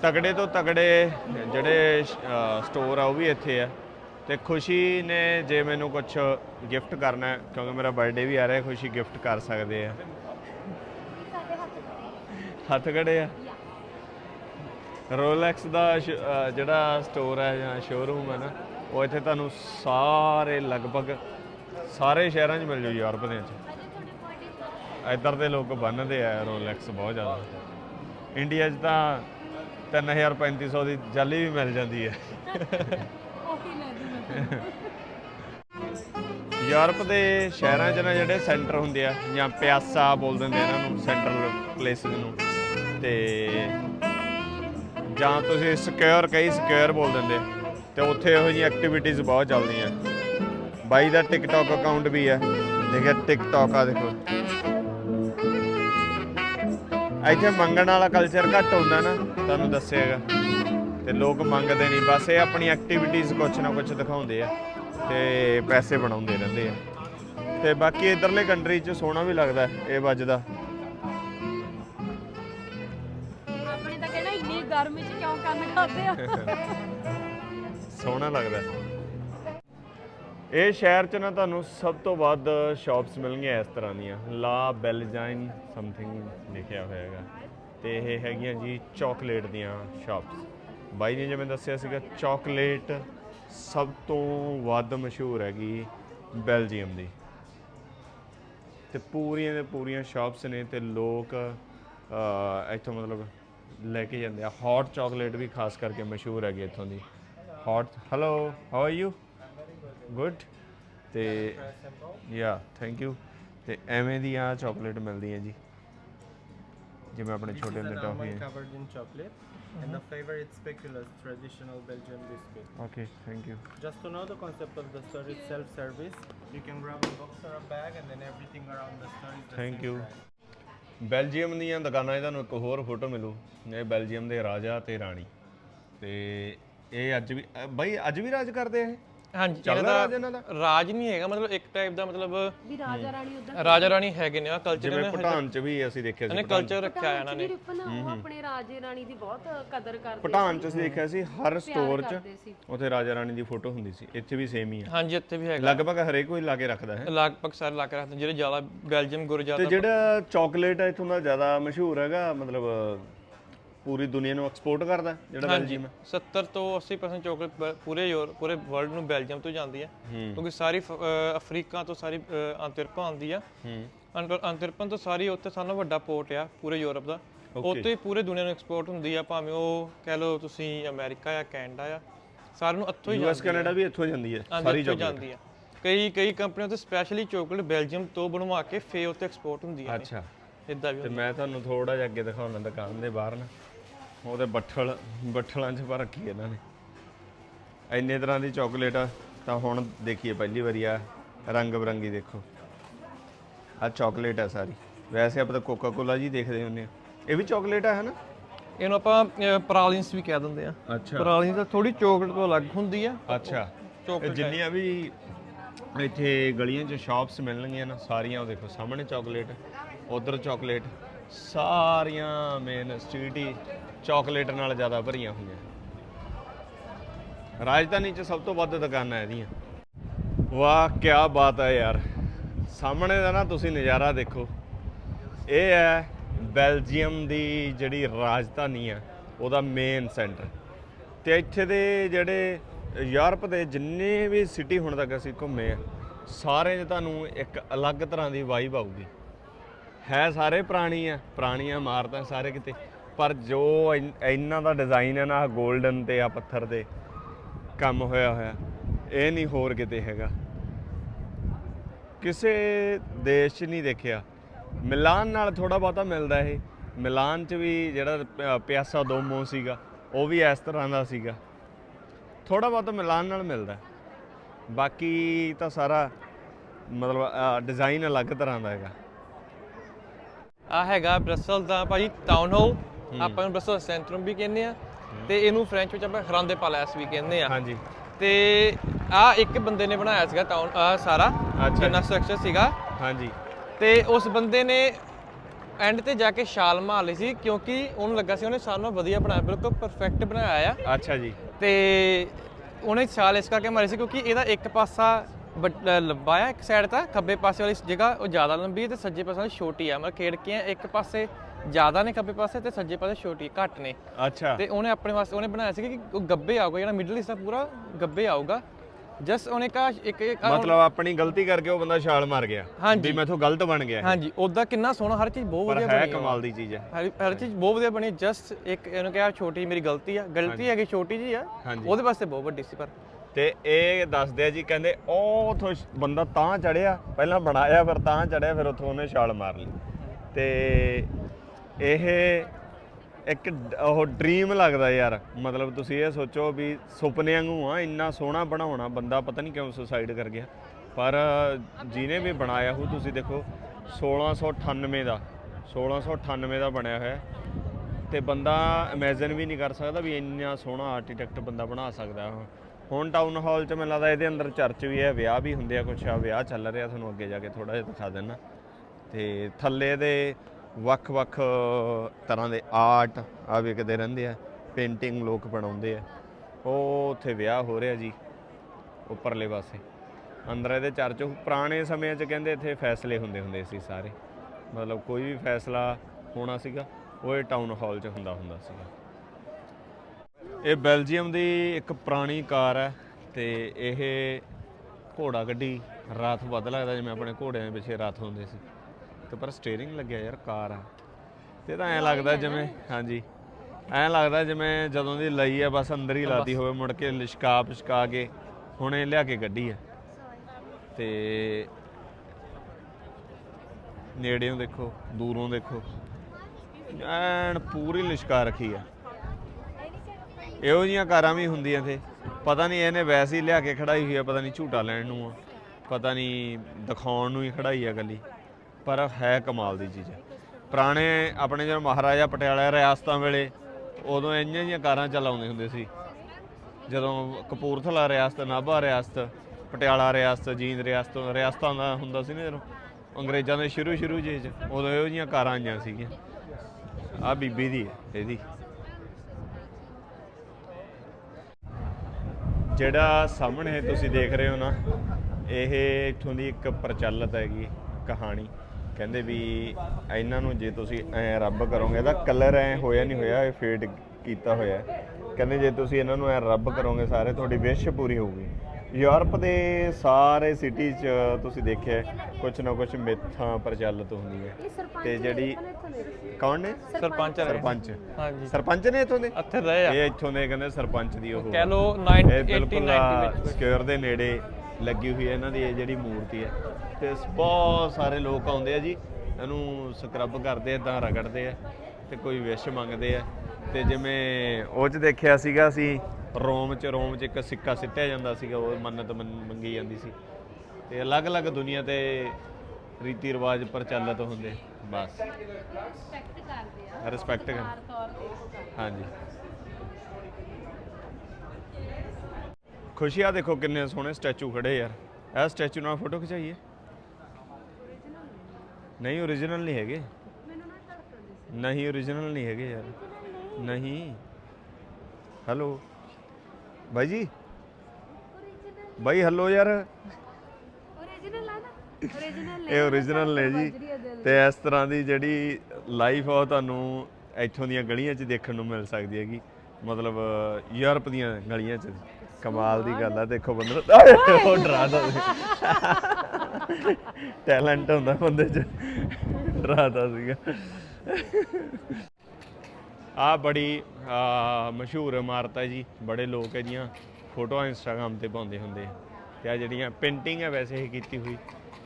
ਤਗੜੇ ਤੋਂ ਤਗੜੇ ਜਿਹੜੇ ਸਟੋਰ ਆ ਉਹ ਵੀ ਇੱਥੇ ਆ। ਤੇ ਖੁਸ਼ੀ ਨੇ ਜੇ ਮੈਨੂੰ ਕੁਝ ਗਿਫਟ ਕਰਨਾ ਹੈ, ਕਿਉਂਕਿ ਮੇਰਾ ਬਰਥਡੇ ਵੀ ਆ ਰਿਹਾ, ਖੁਸ਼ੀ ਗਿਫਟ ਕਰ ਸਕਦੇ ਆ। ਹੱਥ ਖੜੇ ਆ? ਰੋਲੈਕਸ ਦਾ ਸ਼- ਅਹ, ਜਿਹੜਾ ਸਟੋਰ ਹੈ ਜਾਂ ਸ਼ੋਰੂਮ ਹੈ ਨਾ, ਉਹ ਇੱਥੇ ਤੁਹਾਨੂੰ ਸਾਰੇ ਲਗਭਗ ਸਾਰੇ ਸ਼ਹਿਰਾਂ 'ਚ ਮਿਲ ਜੂ, ਯੂਰਪ ਦੇ ਵਿੱਚ। ਇੱਧਰ ਦੇ ਲੋਕ ਬੰਨਦੇ ਆ ਰੋਲੈਕਸ ਬਹੁਤ ਜ਼ਿਆਦਾ। ਇੰਡੀਆ 'ਚ ਤਾਂ 3000 3500 ਦੀ ਜਾਲੀ ਵੀ ਮਿਲ ਜਾਂਦੀ ਹੈ। ਉਹੀ ਲੈ ਦੂੰ ਮੈਂ ਯੂਰਪ ਦੇ ਸ਼ਹਿਰਾਂ 'ਚ ਨਾ ਜਿਹੜੇ ਸੈਂਟਰ ਹੁੰਦੇ ਆ ਜਾਂ ਪਿਆਸਾ ਬੋਲ ਦਿੰਦੇ ਇਹਨਾਂ ਨੂੰ ਸੈਂਟਰਲ ਪਲੇਸਿਸ ਨੂੰ ਤੇ ਜਾਂ ਤੁਸੀਂ ਸਕੁਅਰ ਕਈ ਸਕੁਅਰ ਬੋਲ ਦਿੰਦੇ ਤੇ ਉੱਥੇ ਇਹੋ ਜਿਹੀਆਂ ਐਕਟੀਵਿਟੀਜ਼ ਬਹੁਤ ਚੱਲਦੀਆਂ। ਬਾਈ ਦਾ ਟਿਕਟੌਕ ਅਕਾਊਂਟ ਵੀ ਹੈ ਦੇਖਿਆ ਟਿਕਟੌਕ ਆ ਦੇਖੋ। ਇੱਥੇ ਮੰਗਣ ਵਾਲਾ ਕਲਚਰ ਘੱਟ ਹੁੰਦਾ ਨਾ ਤੁਹਾਨੂੰ ਦੱਸਿਆਗਾ। ਤੇ ਲੋਕ ਮੰਗਦੇ ਨਹੀਂ ਬਸ ਇਹ ਆਪਣੀ ਐਕਟੀਵਿਟੀਜ਼ ਕੁਛ ਨਾ ਕੁਛ ਦਿਖਾਉਂਦੇ ਆ ਤੇ ਪੈਸੇ ਬਣਾਉਂਦੇ ਰਹਿੰਦੇ ਆ। ਤੇ ਬਾਕੀ ਇਧਰਲੇ ਕੰਟਰੀ 'ਚ ਸੋਹਣਾ ਵੀ ਲੱਗਦਾ ਇਹ ਵੱਜਦਾ। ਆਪਣੇ ਤਾਂ ਕਹਿਣਾ ਇੰਨੀ ਗਰਮੀ 'ਚ ਕਿਉਂ ਕੰਨ ਖਾਦੇ ਆ ਸੋਹਣਾ ਲੱਗਦਾ। ਇਹ ਸ਼ਹਿਰ 'ਚ ਨਾ ਤੁਹਾਨੂੰ ਸਭ ਤੋਂ ਵੱਧ ਸ਼ਾਪਸ ਮਿਲਣਗੀਆਂ ਇਸ ਤਰ੍ਹਾਂ ਦੀਆਂ। ਲਾ ਬੈਲਜਾਈਨ ਸਮਥਿੰਗ ਲਿਖਿਆ ਹੋਇਆ ਹੈਗਾ ਤੇ ਇਹ ਹੈਗੀਆਂ ਜੀ ਚਾਕਲੇਟ ਦੀਆਂ ਸ਼ਾਪਸ ਬਾਈ ਨੇ ਜਿਵੇਂ ਦੱਸਿਆ ਸੀਗਾ ਚਾਕਲੇਟ ਸਭ ਤੋਂ ਵੱਧ ਮਸ਼ਹੂਰ ਹੈਗੀ ਬੈਲਜੀਅਮ ਦੀ। ਤੇ ਪੂਰੀਆਂ ਦੇ ਪੂਰੀਆਂ ਸ਼ਾਪਸ ਨੇ ਤੇ ਲੋਕ ਇੱਥੋਂ ਮਤਲਬ ਲੈ ਕੇ ਜਾਂਦੇ ਆ। ਹੌਟ ਚਾਕਲੇਟ ਵੀ ਖਾਸ ਕਰਕੇ ਮਸ਼ਹੂਰ ਹੈਗੀ ਇੱਥੋਂ ਦੀ। Hot hello how are you good ਤੇ ਯਾ ਥੈਂਕ ਯੂ ਤੇ ਐਵੇਂ ਦੀਆਂ ਚਾਕਲੇਟ ਮਿਲਦੀਆਂ ਜੀ ਜਿਵੇਂ ਆਪਣੇ ਛੋਟੇ ਹੁੰਦੇ toffee covered in chocolate, and the flavor is speculoos, traditional Belgian biscuit. Okay thank you Just to know the concept of the store is self-service. You can grab a box or a bag, and then everything around the store is the Thank same you. price. Belgium ਦੀਆਂ ਦੁਕਾਨਾਂ 'ਚ ਤੁਹਾਨੂੰ ਇੱਕ ਹੋਰ photo ਮਿਲੂ ਇਹ Belgium ਦੇ ਰਾਜਾ ਤੇ ਰਾਣੀ ਤੇ ਇਹ ਅੱਜ ਵੀ ਅ, ਬਾਈ ਅੱਜ ਵੀ ਰਾਜ ਕਰਦੇ ਆ ਇਹ ਹਾਂਜੀ ਚੱਲਦਾ ਰਾਜ ਇਹਨਾਂ ਦਾ। ਰਾਜ ਨਹੀਂ ਹੈਗਾ ਮਤਲਬ ਇੱਕ ਟਾਈਪ ਦਾ ਮਤਲਬ ਵੀ ਰਾਜਾ ਰਾਣੀ ਉਦਾਂ ਰਾਜਾ ਰਾਣੀ ਹੈਗੇ ਨੇ ਆ ਕਲਚਰ ਜਿਵੇਂ ਭੂਟਾਨ 'ਚ ਵੀ ਅਸੀਂ ਦੇਖਿਆ ਸੀ ਇਹਨੇ ਕਲਚਰ ਰੱਖਿਆ ਹੈ ਇਹਨਾਂ ਨੇ। ਰਿਪਨ ਉਹ ਆਪਣੇ ਰਾਜੇ ਰਾਣੀ ਦੀ ਬਹੁਤ ਕਦਰ ਕਰਦੇ ਭੂਟਾਨ 'ਚ ਅਸੀਂ ਦੇਖਿਆ ਸੀ ਹਰ ਸਟੋਰ 'ਚ ਕਰਦੇ ਸੀ। ਉੱਥੇ ਰਾਜਾ ਰਾਣੀ ਦੀ ਫੋਟੋ ਹੁੰਦੀ ਸੀ ਇੱਥੇ ਵੀ ਸੇਮ ਹੀ ਆ। ਹਾਂਜੀ ਇੱਥੇ ਵੀ ਹੈਗਾ। ਲਗਭਗ ਹਰੇਕ ਕੋਈ ਲਾ ਕੇ ਰੱਖਦਾ ਹੈ। ਲਗਭਗ ਸਾਰੇ ਲਾ ਕੇ ਰੱਖਦੇ ਜਿਹੜੇ ਜ਼ਿਆਦਾ ਬੈਲਜੀਅਮ ਗੁਰ ਤੇ ਜਿਹੜਾ ਚਾਕਲੇਟ ਹੈ ਇਥੋਂ ਦਾ ਜ਼ਿਆਦਾ ਮਸ਼ਹੂਰ ਹੈਗਾ ਮਤਲਬ ਪੂਰੀ ਦੁਨੀਆ ਨੂੰ ਐਕਸਪੋਰਟ ਕਰਦਾ ਜਿਹੜਾ ਬੈਲਜੀਅਮ ਹੈ? 70 ਤੋਂ 80% ਚਾਕਲੇਟ ਪੂਰੇ ਯੂਰ ਪੂਰੇ ਵਰਲਡ ਨੂੰ ਬੈਲਜੀਅਮ ਤੋਂ ਜਾਂਦੀ ਹੈ। ਹੂੰ। ਕਿਉਂਕਿ ਸਾਰੀ ਅਫਰੀਕਾ ਤੋਂ ਸਾਰੀ ਅੰਤਰਪਾ ਆਉਂਦੀ ਆ। ਹੂੰ। ਅੰਤਰਪਨ ਤੋਂ ਸਾਰੀ ਉੱਥੇ ਸਾਰਾ ਵੱਡਾ ਪੋਰਟ ਆ ਪੂਰੇ ਯੂਰਪ ਦਾ। ਉੱਥੇ ਹੀ ਪੂਰੇ ਦੁਨੀਆ ਨੂੰ ਐਕਸਪੋਰਟ ਹੁੰਦੀ ਆ ਭਾਵੇਂ ਉਹ ਕਹਿ ਲਓ ਤੁਸੀਂ ਅਮਰੀਕਾ ਆ ਕੈਨੇਡਾ ਆ। ਸਾਰਿਆਂ ਨੂੰ ਇੱਥੋਂ ਹੀ ਯੂਐਸ ਕੈਨੇਡਾ ਵੀ ਇੱਥੋਂ ਜਾਂਦੀ ਹੈ ਆ ਸਾਰੀ ਜਾਂਦੀ ਆ। ਕਈ ਕਈ ਕੰਪਨੀਆਂ ਤੇ ਸਪੈਸ਼ਲੀ ਚਾਕਲੇਟ ਬੈਲਜੀਅਮ ਤੋਂ ਬਣਵਾ ਕੇ ਫੇ ਉੱਥੇ ਐਕਸਪੋਰਟ ਹੁੰਦੀ ਆ। ਅੱਛਾ। ਇਦਾਂ ਵੀ ਤੇ ਮੈਂ ਤੁਹਾਨੂੰ ਥੋੜਾ ਜਿਹਾ ਅੱਗੇ ਦਿਖਾਉਣਾ ਦੁਕਾਨ ਦੇ ਬਾਹਰ ਨਾ। ਉਹਦੇ ਬੱਠਲ ਬੱਠਲਾਂ 'ਚ ਭਰ ਰੱਖੀ ਇਹਨਾਂ ਨੇ। ਇੰਨੇ ਤਰ੍ਹਾਂ ਦੀ ਚਾਕਲੇਟ ਆ ਤਾਂ ਹੁਣ ਦੇਖੀਏ ਪਹਿਲੀ ਵਾਰੀ ਆ ਰੰਗ ਬਰੰਗੀ ਦੇਖੋ। ਆ ਚਾਕਲੇਟ ਆ ਸਾਰੀ। ਵੈਸੇ ਆਪਾਂ ਤਾਂ ਕੋਕਾ ਕੋਲਾ ਜੀ ਦੇਖਦੇ ਹੁੰਦੇ ਆ। ਇਹ ਵੀ ਚਾਕਲੇਟ ਆ ਹੈ ਨਾ ਇਹਨੂੰ ਆਪਾਂ ਪ੍ਰਾਲਿੰਸ ਵੀ ਕਹਿ ਦਿੰਦੇ ਆ। ਅੱਛਾ। ਪ੍ਰਾਲਿੰਸ ਤਾਂ ਥੋੜੀ ਚਾਕਲੇਟ ਤੋਂ ਅਲੱਗ ਹੁੰਦੀ ਆ। ਅੱਛਾ। ਇਹ ਜਿੰਨੀਆਂ ਵੀ ਇੱਥੇ ਗਲੀਆਂ 'ਚ ਸ਼ਾਪਸ ਮਿਲਣਗੀਆਂ ਨਾ ਸਾਰੀਆਂ ਉਹ ਦੇਖੋ ਸਾਹਮਣੇ ਚਾਕਲੇਟ ਉਧਰ ਚਾਕਲੇਟ ਸਾਰੀਆਂ ਮੇਨ ਸਟਰੀਟ ਹੀ। ਚਾਕਲੇਟ ਨਾਲ ਜ਼ਿਆਦਾ ਭਰੀਆਂ ਹੋਈਆਂ। ਰਾਜਧਾਨੀ 'ਚ ਸਭ ਤੋਂ ਵੱਧ ਦੁਕਾਨਾਂ ਇਹਦੀਆਂ। ਵਾਹ ਕੀ ਬਾਤ ਹੈ ਯਾਰ। ਸਾਹਮਣੇ ਦਾ ਨਾ ਤੁਸੀਂ ਨਜ਼ਾਰਾ ਦੇਖੋ। ਇਹ ਹੈ ਬੈਲਜੀਅਮ ਦੀ ਜਿਹੜੀ ਰਾਜਧਾਨੀ ਆ, ਉਹਦਾ ਮੇਨ ਸੈਂਟਰ ਤੇ ਇੱਥੇ ਦੇ ਜਿਹੜੇ ਯੂਰਪ ਦੇ ਜਿੰਨੇ ਵੀ ਸਿਟੀ ਹੁਣ ਤੱਕ ਅਸੀਂ ਘੁੰਮੇ ਆ ਸਾਰੇ 'ਚ ਤੁਹਾਨੂੰ ਇੱਕ ਅਲੱਗ ਤਰ੍ਹਾਂ ਦੀ ਵਾਈਬ ਆਊਗੀ। ਹੈ ਸਾਰੇ ਪੁਰਾਣੀ ਆ, ਪੁਰਾਣੀਆਂ ਇਮਾਰਤਾਂ ਸਾਰੇ ਕਿਤੇ। ਪਰ ਜੋ ਇਨ- ਇਹਨਾਂ ਦਾ ਡਿਜ਼ਾਈਨ ਹੈ ਨਾ 골ਡਨ ਤੇ ਆ ਪੱਥਰ ਤੇ ਕੰਮ ਹੋਇਆ ਹੋਇਆ, ਇਹ ਨਹੀਂ ਹੋਰ ਕਿਤੇ ਹੈਗਾ। ਕਿਸੇ ਦੇਸ਼ 'ਚ ਨਹੀਂ ਦੇਖਿਆ। ਮਿਲਾਨ ਨਾਲ ਥੋੜਾ ਬਹੁਤਾ ਮਿਲਦਾ ਇਹ। ਮਿਲਾਨ 'ਚ ਵੀ ਜਿਹੜਾ ਪ- ਪਿਆਸਾ ਦੋਮੋ ਸੀਗਾ, ਉਹ ਵੀ ਇਸ ਤਰ੍ਹਾਂ ਦਾ ਸੀਗਾ। ਥੋੜਾ ਬਹੁਤਾ ਮਿਲਾਨ ਨਾਲ ਮਿਲਦਾ ਬਾਕੀ ਤਾਂ ਸਾਰਾ ਮਤਲਬ ਡਿਜ਼ਾਈਨ ਅਲੱਗ ਤਰ੍ਹਾਂ ਦਾ ਹੈਗਾ। ਆ ਹੈਗਾ ਬ੍ਰਸਲ ਦਾ ਭਾਜੀ ਟਾਊਨ ਹਾਲ ਆਪਾਂ ਨੂੰ ਬ੍ਰਸਲ ਸੈਂਟਰਮ ਵੀ ਕਹਿੰਦੇ ਆ ਤੇ ਇਹਨੂੰ ਫ੍ਰੈਂਚ ਵਿੱਚ ਆਪਾਂ ਹਰਾਂਦੇ ਪੈਲੇਸ ਵੀ ਕਹਿੰਦੇ ਆ। ਹਾਂਜੀ। ਤੇ ਆ ਇੱਕ ਬੰਦੇ ਨੇ ਬਣਾਇਆ ਸੀਗਾ ਟਾਊਨ ਆ ਸਾਰਾ ਜਿੰਨਾ ਸਟਰਕਚਰ ਸੀਗਾ। ਹਾਂਜੀ। ਤੇ ਉਸ ਬੰਦੇ ਨੇ ਐਂਡ ਤੇ ਜਾ ਕੇ ਛਾਲ ਮਾਰ ਲਈ ਸੀ ਕਿਉਂਕਿ ਉਹਨੂੰ ਲੱਗਾ ਸੀ ਉਹਨੇ ਸਾਰਿਆਂ ਨਾਲੋਂ ਵਧੀਆ ਬਣਾਇਆ ਬਿਲਕੁਲ ਪਰਫੈਕਟ ਬਣਾਇਆ ਆ। ਅੱਛਾ ਜੀ। ਤੇ ਉਹਨੇ ਛਾਲ ਇਸ ਕਰਕੇ ਮਾਰੀ ਸੀ ਕਿਉਂਕਿ ਇਹਦਾ ਇੱਕ ਪਾਸਾ ਲੰਬਾ ਆ ਇੱਕ ਸਾਈਡ ਤਾਂ ਖੱਬੇ ਪਾਸੇ ਵਾਲੀ ਜਗ੍ਹਾ ਉਹ ਜ਼ਿਆਦਾ ਲੰਬੀ ਹੈ ਤੇ ਸੱਜੇ ਪਾਸੇ ਵਾਲੀ ਛੋਟੀ ਆ ਮਤਲਬ ਖੇੜਕੀਆਂ ਇੱਕ ਪਾਸੇ ਜ਼ਿਆਦਾ ਨੇ ਖੱਬੇ ਪਾਸੇ ਤੇ ਸੱਜੇ ਪਾਸੇ ਛੋਟੀ ਘੱਟ ਨੇ ਅੱਛਾ ਤੇ ਉਹਨੇ ਆਪਣੇ ਵਾਸਤੇ ਉਹਨੇ ਬਣਾਇਆ ਸੀ ਕਿ ਉਹ ਗੱਬੇ ਆਊਗਾ ਜਿਹੜਾ ਮਿਡਲ ਹਿੱਸਾ ਪੂਰਾ ਗੱਬੇ ਆਊਗਾ ਜਸ ਉਹਨੇ ਕਹਾ ਇੱਕ ਇੱਕ ਮਤਲਬ ਆਪਣੀ ਗਲਤੀ ਕਰਕੇ ਉਹ ਬੰਦਾ ਛਾਲ ਮਾਰ ਗਿਆ। ਵੀ ਮੈਥੋਂ ਗਲਤ ਬਣ ਗਿਆ। ਹਾਂਜੀ ਉਹਦਾ ਕਿੰਨਾ ਸੋਹਣਾ ਹਰ ਚੀਜ਼ ਬਹੁਤ ਵਧੀਆ ਹੈ ਬਣੀ ਆ। ਕਮਾਲ ਦੀ ਚੀਜ਼ ਹੈ ਹਰ ਚੀਜ਼ ਬਹੁਤ ਵਧੀਆ ਬਣੀ ਜਸਟ ਇੱਕ ਇਹਨੂੰ ਕਿਹਾ ਛੋਟੀ ਮੇਰੀ ਗਲਤੀ ਆ ਗਲਤੀ ਹੈਗੀ ਛੋਟੀ ਜੀ ਆ। ਉਹਦੇ ਵਾਸਤੇ ਬਹੁਤ ਵੱਡੀ ਸੀ ਪਰ ਤੇ ਇਹ ਦੱਸਦੇ ਆ ਜੀ ਕਹਿੰਦੇ ਉਹ ਉਥੋਂ ਬੰਦਾ ਤਾਂ ਚੜਿਆ ਪਹਿਲਾਂ ਬਣਾਇਆ ਫਿਰ ਤਾਂ ਚੜਿਆ ਫਿਰ ਉਥੋਂ ਉਹਨੇ ਛਾਲ ਮਾਰ ਲਈ ਤੇ ਇਹ ਇੱਕ ਉਹ ਡ੍ਰੀਮ ਲੱਗਦਾ ਯਾਰ। ਮਤਲਬ ਤੁਸੀਂ ਇਹ ਸੋਚੋ ਵੀ ਸੁਪਨੇ ਵਾਂਗੂ ਆ, ਇੰਨਾ ਸੋਹਣਾ ਬਣਾਉਣਾ, ਬੰਦਾ ਪਤਾ ਨਹੀਂ ਕਿਉਂ ਸੁਸਾਈਡ ਕਰ ਗਿਆ। ਪਰ ਜਿਹਨੇ ਵੀ ਬਣਾਇਆ ਉਹ ਤੁਸੀਂ ਦੇਖੋ 1698 ਦਾ 1698 ਦਾ ਬਣਿਆ ਹੋਇਆ। ਤੇ ਬੰਦਾ ਇਮੇਜਿਨ ਵੀ ਨਹੀਂ ਕਰ ਸਕਦਾ ਵੀ ਇੰਨਾ ਸੋਹਣਾ ਆਰਕੀਟੈਕਟ ਬੰਦਾ ਬਣਾ ਸਕਦਾ ਹੁਣ ਟਾਊਨ ਹਾਲ 'ਚ ਮੈਨੂੰ ਲੱਗਦਾ ਇਹਦੇ ਅੰਦਰ ਚਰਚ ਵੀ ਹੈ, ਵਿਆਹ ਵੀ ਹੁੰਦੇ ਆ ਕੁਛ, ਆ ਵਿਆਹ ਚੱਲ ਰਿਹਾ, ਤੁਹਾਨੂੰ ਅੱਗੇ ਜਾ ਕੇ ਥੋੜਾ ਜਿਹਾ ਦਿਖਾ ਦੇਣਾ ਤੇ ਥੱਲੇ ਦੇ ਵੱਖ-ਵੱਖ ਤਰ੍ਹਾਂ ਦੇ ਆਰਟ ਆ ਵਿਕਦੇ ਰਹਿੰਦੇ ਆ ਪੇਂਟਿੰਗ ਲੋਕ ਬਣਾਉਂਦੇ ਆ। ਉਹ ਉੱਥੇ ਵਿਆਹ ਹੋ ਰਿਹਾ ਜੀ, ਉੱਪਰਲੇ ਪਾਸੇ। ਅੰਦਰ ਇਹਦੇ ਚਰਚ ਪੁਰਾਣੇ ਸਮਿਆਂ 'ਚ ਕਹਿੰਦੇ ਇੱਥੇ ਫੈਸਲੇ ਹੁੰਦੇ ਹੁੰਦੇ ਸੀ ਸਾਰੇ। ਮਤਲਬ ਕੋਈ ਵੀ ਫੈਸਲਾ ਹੋਣਾ ਸੀਗਾ, ਉਹ ਇਹ ਟਾਊਨ ਹਾਲ 'ਚ ਹੁੰਦਾ ਹੁੰਦਾ ਸੀਗਾ। ਇਹ ਬੈਲਜੀਅਮ ਦੀ ਇੱਕ ਪੁਰਾਣੀ ਕਾਰ ਹੈ ਤੇ ਇਹ ਘੋੜਾ ਗੱਡੀ ਰਾਤ ਵੱਧ ਲੱਗਦਾ ਜਿਵੇਂ ਆਪਣੇ ਘੋੜਿਆਂ ਦੇ ਪਿੱਛੇ ਰਾਤ ਹੁੰਦੇ ਸੀ। ਤੇ ਪਰ ਸਟੀਅਰਿੰਗ ਲੱਗਿਆ ਯਾਰ ਕਾਰ ਆ। ਤੇ ਤਾਂ ਐਂ ਲੱਗਦਾ ਜਿਵੇਂ ਹਾਂਜੀ। ਐਂ ਲੱਗਦਾ ਜਿਵੇਂ ਜਦੋਂ ਦੀ ਲਈ ਆ ਬਸ ਅੰਦਰ ਹੀ ਲਾਦੀ ਹੋਵੇ ਮੁੜ ਕੇ ਲਿਸ਼ਕਾ ਪਿਸ਼ਕਾ ਕੇ ਹੁਣੇ ਲਿਆ ਕੇ ਗੱਡੀ ਆ। ਤੇ ਨੇੜਿਓਂ ਦੇਖੋ ਦੂਰੋਂ ਦੇਖੋ ਐਨ ਪੂਰੀ ਲਿਸ਼ਕਾ ਰੱਖੀ ਆ। ਇਹੋ ਜੀਆਂ ਕਾਰਾਂ ਵੀ ਹੁੰਦੀਆਂ ਤੇ ਪਤਾ ਨਹੀਂ ਇਹਨੇ ਵੈਸੇ ਹੀ ਲਿਆ ਕੇ ਖੜਾਈ ਹੋਈ ਆ ਪਤਾ ਨਹੀਂ ਝੂਟਾ ਲੈਣ ਨੂੰ ਆ। ਪਤਾ ਨਹੀਂ ਦਿਖਾਉਣ ਨੂੰ ਹੀ ਖੜਾਈ ਆ ਗੱਲੀ। ਪਰ ਹੈ ਕਮਾਲ ਦੀ ਚੀਜ਼ ਪੁਰਾਣੇ ਆਪਣੇ ਜਦੋਂ ਮਹਾਰਾਜਾ ਪਟਿਆਲਾ ਰਿਆਸਤਾਂ ਵੇਲੇ ਉਦੋਂ ਇੰਨੀਆਂ ਜੀਆਂ ਕਾਰਾਂ ਚਲਾਉਂਦੇ ਹੁੰਦੇ ਸੀ। ਜਦੋਂ ਕਪੂਰਥਲਾ ਰਿਆਸਤ, ਨਾਭਾ ਰਿਆਸਤ, ਪਟਿਆਲਾ ਰਿਆਸਤ, ਜੀਂਦ ਰਿਆਸਤ, ਰਿਆਸਤਾਂ ਦਾ ਹੁੰਦਾ ਸੀ ਨਾ ਜਦੋਂ ਅੰਗਰੇਜ਼ਾਂ ਦੇ ਸ਼ੁਰੂ ਸ਼ੁਰੂ ਜਿਹੇ ਚ, ਉਦੋਂ ਇਹੋ ਜੀਆਂ ਕਾਰਾਂ ਆਈਆਂ ਸੀਗੀਆਂ। ਆ ਬੀਬੀ ਦੀ ਹੈ, ਇਹਦੀ। ਜਿਹੜਾ ਸਾਹਮਣੇ ਤੁਸੀਂ ਦੇਖ ਰਹੇ ਹੋ ਨਾ, ਇਹ ਇੱਥੋਂ ਦੀ ਇੱਕ ਪ੍ਰਚਲਿਤ ਹੈਗੀ ਕਹਾਣੀ। ਕਹਿੰਦੇ ਵੀ ਇਹਨਾਂ ਨੂੰ ਜੇ ਤੁਸੀਂ ਐ ਰੱਬ ਕਰੋਗੇ ਇਹਦਾ ਕਲਰ ਐ ਹੋਇਆ ਨਹੀਂ ਹੋਇਆ ਇਹ ਫੇਡ ਕੀਤਾ ਹੋਇਆ ਹੈ। ਕਹਿੰਦੇ ਜੇ ਤੁਸੀਂ ਇਹਨਾਂ ਨੂੰ ਐ ਰੱਬ ਕਰੋਗੇ ਸਾਰੇ ਤੁਹਾਡੀ ਵਿਸ਼ ਪੂਰੀ ਹੋਊਗੀ। ਯੂਰਪ ਦੇ ਸਾਰੇ ਸਿਟੀ 'ਚ ਤੁਸੀਂ ਦੇਖਿਆ ਕੁਝ ਨਾ ਕੁਝ ਮਿੱਥਾਂ ਪ੍ਰਚਲਿਤ ਹੁੰਦੀਆਂ ਇਹ ਸਰਪੰਚ ਤੇ ਜਿਹੜੀ ਕੌਣ ਨੇ? ਸਰਪੰਚ। ਰਹੇ। ਸਰਪੰਚ। ਹਾਂਜੀ। ਸਰਪੰਚ ਨੇ ਇੱਥੋਂ ਦੇ? ਇੱਥੇ ਰਹੇ ਆ। ਇਹ ਇੱਥੋਂ ਦੇ ਕਹਿੰਦੇ ਸਰਪੰਚ ਦੀ ਉਹ ਕਹਿ ਲੋ ਇਹ 90 ਬਿਲਕੁਲ 1890 ਵਿੱਚ। ਸਕੁਅਰ ਦੇ ਨੇੜੇ ਲੱਗੀ ਹੋਈ ਹੈ ਇਹਨਾਂ ਦੀ ਇਹ ਜਿਹੜੀ ਮੂਰਤੀ ਹੈ। ਤੇ ਬਹੁਤ ਸਾਰੇ ਲੋਕ ਆਉਂਦੇ ਆ ਜੀ ਇਹਨੂੰ ਸਕਰਬ ਕਰਦੇ ਆ ਤਾਂ ਰਗੜਦੇ ਆ ਤੇ ਕੋਈ ਵਿਸ਼ ਮੰਗਦੇ ਆ। ਤੇ ਜਿਵੇਂ ਉਹ ਚ ਦੇਖਿਆ ਸੀਗਾ ਅਸੀਂ ਰੋਮ ਚ ਰੋਮ ਚ ਇੱਕ ਸਿੱਕਾ ਸਿੱਟਿਆ ਜਾਂਦਾ ਸੀਗਾ ਉਹ ਮੰਨਤ ਮੰਨ- ਮੰਗੀ ਜਾਂਦੀ ਸੀ। ਤੇ ਅਲੱਗ-ਅਲੱਗ ਦੁਨੀਆ ਤੇ ਰੀਤੀ ਰਿਵਾਜ ਪ੍ਰਚਲਿਤ ਹੁੰਦੇ ਬਸ। ਰਿਸਪੈਕਟ ਕਰਦੇ ਆ। ਰਿਸਪੈਕਟ ਕਰ ਹਾਂਜੀ। ਖੁਸ਼ੀ ਆ ਦੇਖੋ ਕਿੰਨੇ ਸੋਹਣੇ ਸਟੈਚੂ ਖੜੇ ਯਾਰ। ਇਹ ਸਟੈਚੂ ਨਾਲ ਫੋਟੋ ਖਿਚਾਈਏ। ਨਹੀਂ origignal ਨਹੀਂ ਹੈਗੇ। ਨਹੀਂ origignal ਨਹੀਂ ਹੈਗੇ ਯਾਰ। ਨਹੀਂ। ਹੈਲੋ ਬਾਈ ਜੀ। ਬਾਈ ਹੈਲੋ ਯਾਰ। ਓਰੀਜਨਲ ਆ ਨਾ। ਓਰੀਜਨਲ ਇਹ origignal ਨੇ ਜੀ। ਤੇ ਇਸ ਤਰ੍ਹਾਂ ਦੀ ਜਿਹੜੀ ਲਾਈਫ ਆ ਤੁਹਾਨੂੰ ਇੱਥੋਂ ਦੀਆਂ ਗਲੀਆਂ 'ਚ ਦੇਖਣ ਨੂੰ ਮਿਲ ਸਕਦੀ ਹੈਗੀ। ਮਤਲਬ ਯੂਰਪ ਦੀਆਂ ਗਲੀਆਂ 'ਚ। ਕਮਾਲ ਦੀ ਗੱਲ ਆ ਦੇਖੋ ਬੰਦੇ ਨੂੰ- ਆਏ, ਉਹ ਡਰਾਦਾ ਟੈਲੈਂਟ ਹੁੰਦਾ ਬੰਦੇ 'ਚ। ਡਰਾਦਾ ਸੀਗਾ। ਆ ਬੜੀ ਮਸ਼ਹੂਰ ਇਮਾਰਤ ਹੈ ਜੀ ਬੜੇ ਲੋਕ ਇਹਦੀਆਂ ਫੋਟੋਆਂ ਇੰਸਟਾਗ੍ਰam ਤੇ ਪਾਉਂਦੇ ਹੁੰਦੇ ਆ। ਤੇ ਆ ਜਿਹੜੀਆਂ ਪੇਂਟਿੰਗ ਹੈ ਵੈਸੇ ਇਹ ਕੀਤੀ ਹੋਈ